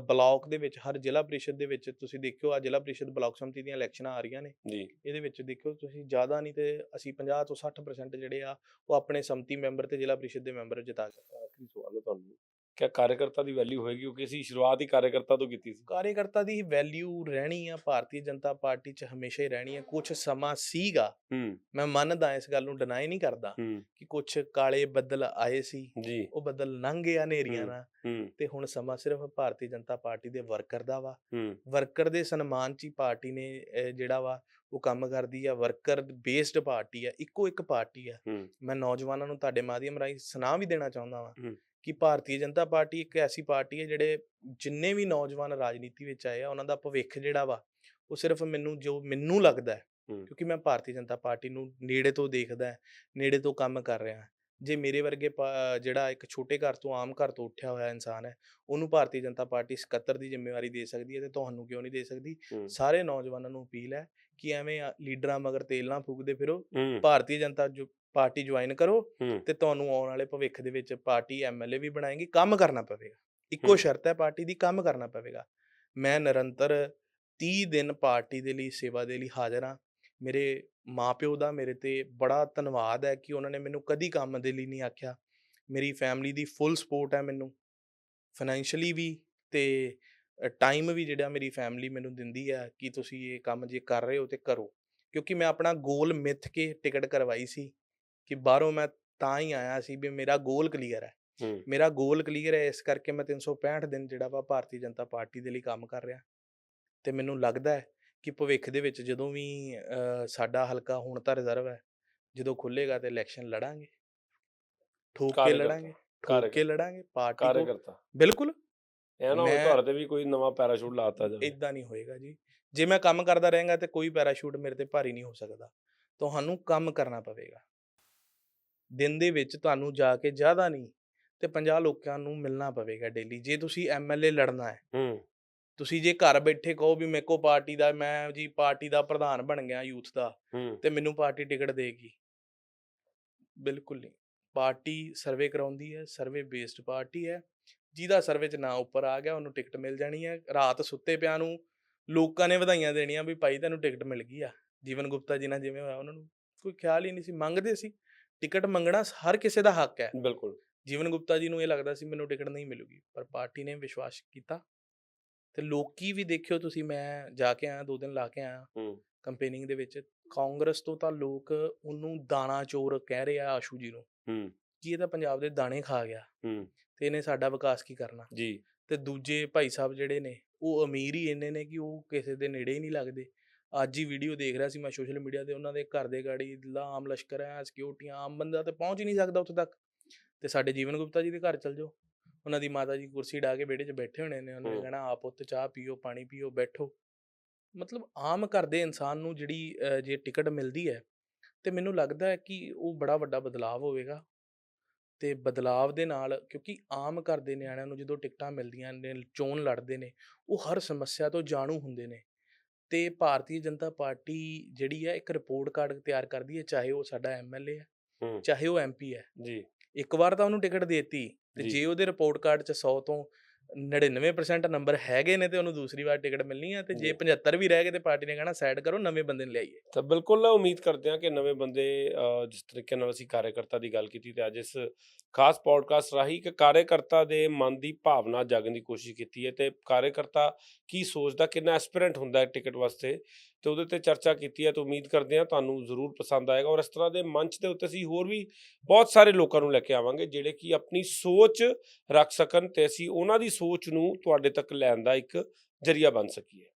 [SPEAKER 2] ਬਲਾਕ ਦੇ ਵਿੱਚ ਹਰ ਜ਼ਿਲ੍ਹਾ ਪ੍ਰੀਸ਼ਦ ਦੇ ਵਿੱਚ ਤੁਸੀਂ ਦੇਖਿਓ ਆ ਜ਼ਿਲ੍ਹਾ ਪ੍ਰੀਸ਼ਦ ਬਲਾਕ ਸੰਮਤੀ ਦੀਆਂ ਇਲੈਕਸ਼ਨਾਂ ਆ ਰਹੀਆਂ ਨੇ।
[SPEAKER 1] ਜੀ।
[SPEAKER 2] ਇਹਦੇ ਵਿੱਚ ਦੇਖਿਓ ਤੁਸੀਂ ਜ਼ਿਆਦਾ ਨਹੀਂ ਤੇ ਅਸੀਂ 50 ਤੋਂ 60% ਜਿਹੜੇ ਆ ਉਹ ਆਪਣੇ ਸੰਮਤੀ ਮੈਂਬਰ ਤੇ ਜ਼ਿਲ੍ਹਾ ਪ੍ਰੀਸ਼ਦ ਦੇ ਮੈਂਬਰ ਜਿਤਾ ਸਕਦੇ
[SPEAKER 1] ਆਖਰੀ ਸਵਾਲ ਹੈ ਤੁਹਾਨੂੰ। ਕਿਆ ਕਾਰਜਕਰਤਾ ਦੀ ਵੈਲਿਊ ਹੋਏਗੀ ਕਿਉਂਕਿ ਅਸੀਂ ਸ਼ੁਰੂਆਤ ਹੀ ਕਾਰਜਕਰਤਾ ਤੋਂ ਕੀਤੀ ਸੀ।
[SPEAKER 2] ਕਾਰਜਕਰਤਾ ਦੀ ਵੈਲਿਊ ਰਹਿਣੀ ਆ ਭਾਰਤੀ ਜਨਤਾ ਪਾਰਟੀ 'ਚ ਹਮੇਸ਼ਾ ਹੀ ਰਹਿਣੀ ਆ। ਕੁਝ ਸਮਾਂ ਸੀਗਾ ਮੈਂ ਮੰਨਦਾ ਇਸ ਗੱਲ ਨੂੰ ਡਿਨਾਈ ਨਹੀਂ ਕਰਦਾ ਕਿ ਕੁਝ ਕਾਲੇ ਬੱਦਲ ਆਏ ਸੀ ਉਹ ਬੱਦਲ ਲੰਘ ਗਏ ਹਨੇਰੀਆਂ। ਨਾਲ ਤੇ ਹੁਣ ਸਮਾਂ ਸਿਰਫ ਭਾਰਤੀ ਜਨਤਾ ਪਾਰਟੀ ਦੇ ਵਰਕਰ ਦਾ ਵਾ। ਵਰਕਰ ਦੇ ਸਨਮਾਨ 'ਚ ਹੀ ਪਾਰਟੀ ਨੇ ਜਿਹੜਾ ਵਾ ਉਹ ਕੰਮ ਕਰਦੀ ਆ। ਵਰਕਰ ਬੇਸਡ ਪਾਰਟੀ ਆ ਇੱਕੋ ਇੱਕ ਪਾਰਟੀ ਆ। ਮੈਂ ਨੌਜਵਾਨਾਂ ਨੂੰ ਤੁਹਾਡੇ ਮਾਧਿਅਮ ਰਾਹੀਂ ਸੁਣਾ ਵੀ ਦੇਣਾ ਚਾਹੁੰਦਾ ਵਾਂ। ਕਿ ਭਾਰਤੀ ਜਨਤਾ ਪਾਰਟੀ ਇੱਕ ਐਸੀ ਪਾਰਟੀ ਹੈ ਜਿਹੜੇ ਜਿੰਨੇ ਵੀ ਨੌਜਵਾਨ ਰਾਜਨੀਤੀ ਵਿੱਚ ਆਏ ਆ ਉਹਨਾਂ ਦਾ ਭਵਿੱਖ ਜਿਹੜਾ ਵਾ ਉਹ ਸਿਰਫ ਮੈਨੂੰ ਜੋ ਮੈਨੂੰ ਲੱਗਦਾ ਹੈ। ਕਿਉਂਕਿ ਮੈਂ ਭਾਰਤੀ ਜਨਤਾ ਪਾਰਟੀ ਨੂੰ ਨੇੜੇ ਤੋਂ ਦੇਖਦਾ ਨੇੜੇ ਤੋਂ ਕੰਮ ਕਰ ਰਿਹਾ ਜੇ ਮੇਰੇ ਵਰਗੇ ਜਿਹੜਾ ਇੱਕ ਛੋਟੇ ਘਰ ਤੋਂ ਆਮ ਘਰ ਤੋਂ ਉੱਠਿਆ ਹੋਇਆ ਇਨਸਾਨ ਹੈ ਉਹਨੂੰ ਭਾਰਤੀ ਜਨਤਾ ਪਾਰਟੀ ਸਕੱਤਰ ਦੀ ਜ਼ਿੰਮੇਵਾਰੀ ਦੇ ਸਕਦੀ ਹੈ ਤੇ ਤੁਹਾਨੂੰ ਕਿਉਂ ਨਹੀਂ ਦੇ ਸਕਦੀ? ਸਾਰੇ ਨੌਜਵਾਨਾਂ ਨੂੰ ਅਪੀਲ ਹੈ ਕਿ ਐਵੇਂ ਲੀਡਰਾਂ ਮਗਰ ਤੇਲ ਨਾ ਫੂਕਦੇ ਫਿਰੋ ਭਾਰਤੀ ਜਨਤਾ ਜੋ ਪਾਰਟੀ ਜੁਆਇਨ ਕਰੋ
[SPEAKER 1] ਹੂੰ।
[SPEAKER 2] ਤੇ ਤੁਹਾਨੂੰ ਆਉਣ ਵਾਲੇ ਭਵਿੱਖ ਦੇ ਵਿੱਚ ਪਾਰਟੀ ਐਮਐਲਏ ਵੀ ਬਣਾਏਗੀ ਕੰਮ ਕਰਨਾ ਪਵੇਗਾ। ਇੱਕੋ। ਸ਼ਰਤ ਹੈ ਪਾਰਟੀ ਦੀ ਕੰਮ ਕਰਨਾ ਪਵੇਗਾ। ਮੈਂ ਨਿਰੰਤਰ 30 ਦਿਨ ਪਾਰਟੀ ਦੇ ਲਈ ਸੇਵਾ ਦੇ ਲਈ ਹਾਜ਼ਰ ਹਾਂ। ਮੇਰੇ ਮਾਪਿਓ ਦਾ ਮੇਰੇ ਤੇ ਬੜਾ ਧੰਨਵਾਦ ਹੈ ਕਿ ਉਹਨਾਂ ਨੇ ਮੈਨੂੰ ਕਦੀ ਕੰਮ ਦੇ ਲਈ ਨਹੀਂ ਆਖਿਆ। ਮੇਰੀ ਫੈਮਿਲੀ ਦੀ ਫੁੱਲ ਸਪੋਰਟ ਹੈ ਮੈਨੂੰ। ਫਾਈਨੈਂਸ਼ੀਅਲੀ ਵੀ ਤੇ ਟਾਈਮ ਵੀ ਜਿਹੜਾ ਮੇਰੀ ਫੈਮਿਲੀ ਮੈਨੂੰ ਦਿੰਦੀ ਹੈ ਕਿ ਤੁਸੀਂ ਇਹ ਕੰਮ ਜੇ ਕਰ ਰਹੇ ਹੋ ਤੇ ਕਰੋ। ਕਿਉਂਕਿ ਮੈਂ ਆਪਣਾ ਗੋਲ ਮਿੱਥ ਕੇ ਟਿਕਟ ਕਰਵਾਈ ਸੀ। ਕਿ ਬਾਹਰੋਂ ਮੈਂ ਤਾਂ ਹੀ ਆਇਆ ਸੀ ਵੀ ਮੇਰਾ ਗੋਲ ਕਲੀਅਰ ਹੈ ਮੇਰਾ ਗੋਲ ਕਲੀਅਰ ਹੈ ਇਸ ਕਰਕੇ ਮੈਂ 365 ਦਿਨ ਜਿਹੜਾ ਵਾ ਭਾਰਤੀ ਜਨਤਾ ਪਾਰਟੀ ਦੇ ਲਈ ਕੰਮ ਕਰ ਰਿਹਾ ਤੇ ਮੈਨੂੰ ਲੱਗਦਾ ਹੈ ਕਿ ਭਵਿੱਖ ਦੇ ਵਿੱਚ ਜਦੋਂ ਵੀ ਸਾਡਾ ਹਲਕਾ ਹੁਣ ਤਾਂ ਰਿਜ਼ਰਵ ਹੈ ਜਦੋਂ ਖੁੱਲੇਗਾ ਤੇ ਇਲੈਕਸ਼ਨ ਲੜਾਂਗੇ ਠੋਕ ਕੇ ਲੜਾਂਗੇ ਠੋਕ ਕੇ ਲੜਾਂਗੇ ਪਾਰਟੀ ਕੋ ਬਿਲਕੁਲ
[SPEAKER 1] ਇਹ ਨਾ ਹੋਵੇ ਤੁਹਾਡੇ ਤੇ ਵੀ ਕੋਈ ਨਵਾਂ ਪੈਰਾਸ਼ੂਟ ਲਾਤਾ ਜਾਵੇ
[SPEAKER 2] ਇਦਾਂ ਨਹੀਂ ਹੋਏਗਾ ਜੀ ਜੇ ਮੈਂ ਕੰਮ ਕਰਦਾ ਰਹਾਂਗਾ ਤੇ ਕੋਈ ਪੈਰਾਸ਼ੂਟ ਮੇਰੇ ਤੇ ਭਾਰੀ ਨਹੀਂ ਹੋ ਸਕਦਾ ਤੁਹਾਨੂੰ ਕੰਮ ਕਰਨਾ ਪਵੇਗਾ ਦਿਨ ਦੇ ਵਿੱਚ ਤੁਹਾਨੂੰ ਜਾ ਕੇ ਜ਼ਿਆਦਾ ਨਹੀਂ ਤੇ 50 ਲੋਕਾਂ ਨੂੰ ਮਿਲਣਾ ਪਵੇਗਾ ਡੇਲੀ ਜੇ ਤੁਸੀਂ ਐਮਐਲਏ ਲੜਨਾ ਹੈ।
[SPEAKER 1] ਹੂੰ।
[SPEAKER 2] ਤੁਸੀਂ ਜੇ ਘਰ ਬੈਠੇ ਕਹੋ ਵੀ ਮੇਰੇ ਕੋ ਪਾਰਟੀ ਦਾ ਮੈਂ ਜੀ ਪਾਰਟੀ ਦਾ ਪ੍ਰਧਾਨ ਬਣ ਗਿਆ ਯੂਥ ਦਾ ਤੇ ਮੈਨੂੰ ਪਾਰਟੀ ਟਿਕਟ ਦੇਗੀ। ਬਿਲਕੁਲ ਨਹੀਂ। ਪਾਰਟੀ ਸਰਵੇ ਕਰਾਉਂਦੀ ਹੈ ਸਰਵੇ ਬੇਸਡ ਪਾਰਟੀ ਹੈ। ਜਿਹਦਾ ਸਰਵੇ 'ਚ ਨਾਂ ਉੱਪਰ ਆ ਗਿਆ ਉਹਨੂੰ ਟਿਕਟ ਮਿਲ ਜਾਣੀ ਹੈ। ਰਾਤ ਸੁੱਤੇ ਪਿਆ ਨੂੰ ਲੋਕਾਂ ਨੇ ਵਧਾਈਆਂ ਦੇਣੀਆਂ ਵੀ ਭਾਈ ਤੈਨੂੰ ਟਿਕਟ ਮਿਲ ਗਈ ਆ। ਜੀਵਨ ਗੁਪਤਾ ਜੀ ਨਾਲ ਜਿਵੇਂ ਹੋਇਆ ਉਹਨਾਂ ਨੂੰ। ਕੋਈ ਖਿਆਲ ਹੀ ਨਹੀਂ ਸੀ ਮੰਗਦੇ ਸੀ। ਟਿਕਟ ਮੰਗਣਾ ਹਰ ਕਿਸੇ ਦਾ ਹੱਕ ਹੈ।
[SPEAKER 1] ਬਿਲਕੁਲ।
[SPEAKER 2] ਜੀਵਨ ਗੁਪਤਾ ਜੀ ਨੂੰ ਇਹ ਲੱਗਦਾ ਸੀ ਮੈਨੂੰ ਟਿਕਟ ਨਹੀਂ ਮਿਲੂਗੀ ਪਰ ਪਾਰਟੀ ਨੇ ਵਿਸ਼ਵਾਸ ਕੀਤਾ। ਤੇ ਲੋਕੀ ਵੀ ਦੇਖਿਓ ਤੁਸੀਂ ਮੈਂ ਜਾ ਕੇ ਆਇਆ ਦੋ ਦਿਨ ਲਾ ਕੇ ਆਇਆ
[SPEAKER 1] ਹੂੰ।
[SPEAKER 2] ਕੰਪੇਨਿੰਗ ਦੇ ਵਿੱਚ ਕਾਂਗਰਸ ਤੋਂ ਤਾਂ ਲੋਕ ਉਹਨੂੰ ਦਾਣਾ ਚੋਰ ਕਹਿ ਰਹੇ ਆ ਆਸ਼ੂ ਜੀ ਨੂੰ
[SPEAKER 1] ਹੂੰ।
[SPEAKER 2] ਕਿ ਇਹ ਤਾਂ ਪੰਜਾਬ ਦੇ ਦਾਣੇ ਖਾ ਗਿਆ
[SPEAKER 1] ਹੂੰ।
[SPEAKER 2] ਤੇ ਇਹਨੇ ਸਾਡਾ ਵਿਕਾਸ ਕੀ ਕਰਨਾ।
[SPEAKER 1] ਜੀ।
[SPEAKER 2] ਤੇ ਦੂਜੇ ਭਾਈ ਸਾਹਿਬ ਜਿਹੜੇ ਨੇ ਉਹ ਅਮੀਰ ਹੀ ਇੰਨੇ ਨੇ ਕਿ ਉਹ ਕਿਸੇ ਦੇ ਨੇੜੇ ਹੀ ਨਹੀਂ ਲੱਗਦੇ। ਅੱਜ ਹੀ ਵੀਡੀਓ ਦੇਖ ਰਿਹਾ ਸੀ ਮੈਂ ਸੋਸ਼ਲ ਮੀਡੀਆ ਤੇ ਉਹਨਾਂ ਦੇ ਘਰ ਦੇ ਗਾੜੀ ਲਾ ਆਮ ਲਸ਼ਕਰ ਹੈ ਸਿਕਿਉਰਟੀਆਂ ਆਮ ਬੰਦਾ ਤੇ ਪਹੁੰਚ ਹੀ ਨਹੀਂ ਸਕਦਾ ਉੱਥੇ ਤੱਕ। ਤੇ ਸਾਡੇ ਜੀਵਨ ਗੁਪਤਾ ਜੀ ਦੇ ਘਰ ਚਲ ਜਾਓ। ਉਹਨਾਂ ਦੀ ਮਾਤਾ ਜੀ ਕੁਰਸੀ ਢਾ ਕੇ ਵਿਹੜੇ 'ਚ ਬੈਠੇ ਹੋਣੇ ਨੇ ਉਹਨਾਂ ਨੇ। ਕਹਿਣਾ ਆਪ ਉੱਤੇ ਚਾਹ ਪੀਓ ਪਾਣੀ ਪੀਓ ਬੈਠੋ। ਮਤਲਬ ਆਮ ਘਰ ਦੇ ਇਨਸਾਨ ਨੂੰ ਜਿਹੜੀ ਜੇ ਟਿਕਟ ਮਿਲਦੀ ਹੈ ਤੇ ਮੈਨੂੰ ਲੱਗਦਾ ਹੈ ਕਿ ਉਹ ਬੜਾ ਵੱਡਾ ਬਦਲਾਅ ਹੋਵੇਗਾ। ਤੇ ਬਦਲਾਅ ਦੇ ਨਾਲ ਕਿਉਂਕਿ ਆਮ ਘਰ ਦੇ ਨਿਆਣਿਆਂ ਨੂੰ ਜਦੋਂ ਟਿਕਟਾਂ ਮਿਲਦੀਆਂ ਨੇ ਚੋਣ ਲੜਦੇ ਨੇ ਉਹ ਹਰ ਸਮੱਸਿਆ ਤੋਂ ਜਾਣੂ ਹੁੰਦੇ ਨੇ। ਤੇ ਭਾਰਤੀ ਜਨਤਾ ਪਾਰਟੀ ਜਿਹੜੀ ਹੈ ਇੱਕ ਰਿਪੋਰਟ ਕਾਰਡ ਤਿਆਰ ਕਰਦੀ ਹੈ ਚਾਹੇ ਉਹ ਸਾਡਾ ਐਮਐਲਏ ਹੈ ਚਾਹੇ ਉਹ ਐਮਪੀ ਹੈ।
[SPEAKER 1] ਜੀ।
[SPEAKER 2] ਇੱਕ ਵਾਰ ਤਾਂ ਉਹਨੂੰ ਟਿਕਟ ਦੇਤੀ ਤੇ।
[SPEAKER 1] ਜੇ।
[SPEAKER 2] ਉਹਦੇ ਰਿਪੋਰਟ ਕਾਰਡ 'ਚ 100 ਤੋਂ 99% ਨੰਬਰ ਹੈਗੇ ਨੇ ਤੇ ਉਹਨੂੰ ਦੂਸਰੀ ਵਾਰ ਟਿਕਟ ਮਿਲਣੀ ਹੈ ਤੇ ਜੇ
[SPEAKER 1] ਜੀ।
[SPEAKER 2] 75 ਵੀ ਰਹਿ ਗਏ ਤੇ ਪਾਰਟੀ ਨੇ ਕਹਿਣਾ ਸਾਈਡ ਕਰੋ ਨਵੇਂ ਬੰਦੇ ਨੂੰ ਲਿਆਈਏ
[SPEAKER 1] ਤਾਂ ਬਿਲਕੁਲ ਉਮੀਦ ਕਰਦੇ ਹਾਂ ਕਿ ਨਵੇਂ ਬੰਦੇ ਜਿਸ ਤਰੀਕੇ ਨਾਲ ਅਸੀਂ ਕਾਰਜਕਰਤਾ ਦੀ ਗੱਲ ਕੀਤੀ ਤੇ ਅੱਜ ਇਸ ਖਾਸ ਪੋਡਕਾਸਟ ਰਾਹੀਂ ਇੱਕ ਕਾਰਜਕਰਤਾ ਦੇ ਮਨ ਦੀ ਭਾਵਨਾ ਜਾਗਣ ਦੀ ਕੋਸ਼ਿਸ਼ ਕੀਤੀ ਹੈ ਤੇ ਕਾਰਜਕਰਤਾ ਕੀ ਸੋਚਦਾ ਕਿੰਨਾ ਐਸਪੀਰੈਂਟ ਹੁੰਦਾ ਹੈ ਟਿਕਟ ਵਾਸਤੇ ਤੇ ਉਹਦੇ ਤੇ ਚਰਚਾ ਕੀਤੀ ਹੈ ਤਾਂ ਉਮੀਦ ਕਰਦੇ ਹਾਂ ਤੁਹਾਨੂੰ ਜ਼ਰੂਰ ਪਸੰਦ ਆਏਗਾ ਔਰ ਇਸ ਤਰ੍ਹਾਂ ਦੇ ਮੰਚ ਦੇ ਉੱਤੇ ਅਸੀਂ ਹੋਰ ਵੀ ਬਹੁਤ ਸਾਰੇ ਲੋਕਾਂ ਨੂੰ ਲੈ ਕੇ ਆਵਾਂਗੇ ਜਿਹੜੇ ਕਿ ਆਪਣੀ ਸੋਚ ਰੱਖ ਸਕਣ ਤੇ ਅਸੀਂ ਉਹਨਾਂ ਦੀ ਸੋਚ ਨੂੰ ਤੁਹਾਡੇ ਤੱਕ ਲੈਣ ਦਾ ਇੱਕ ਜਰੀਆ ਬਣ ਸਕੀਏ।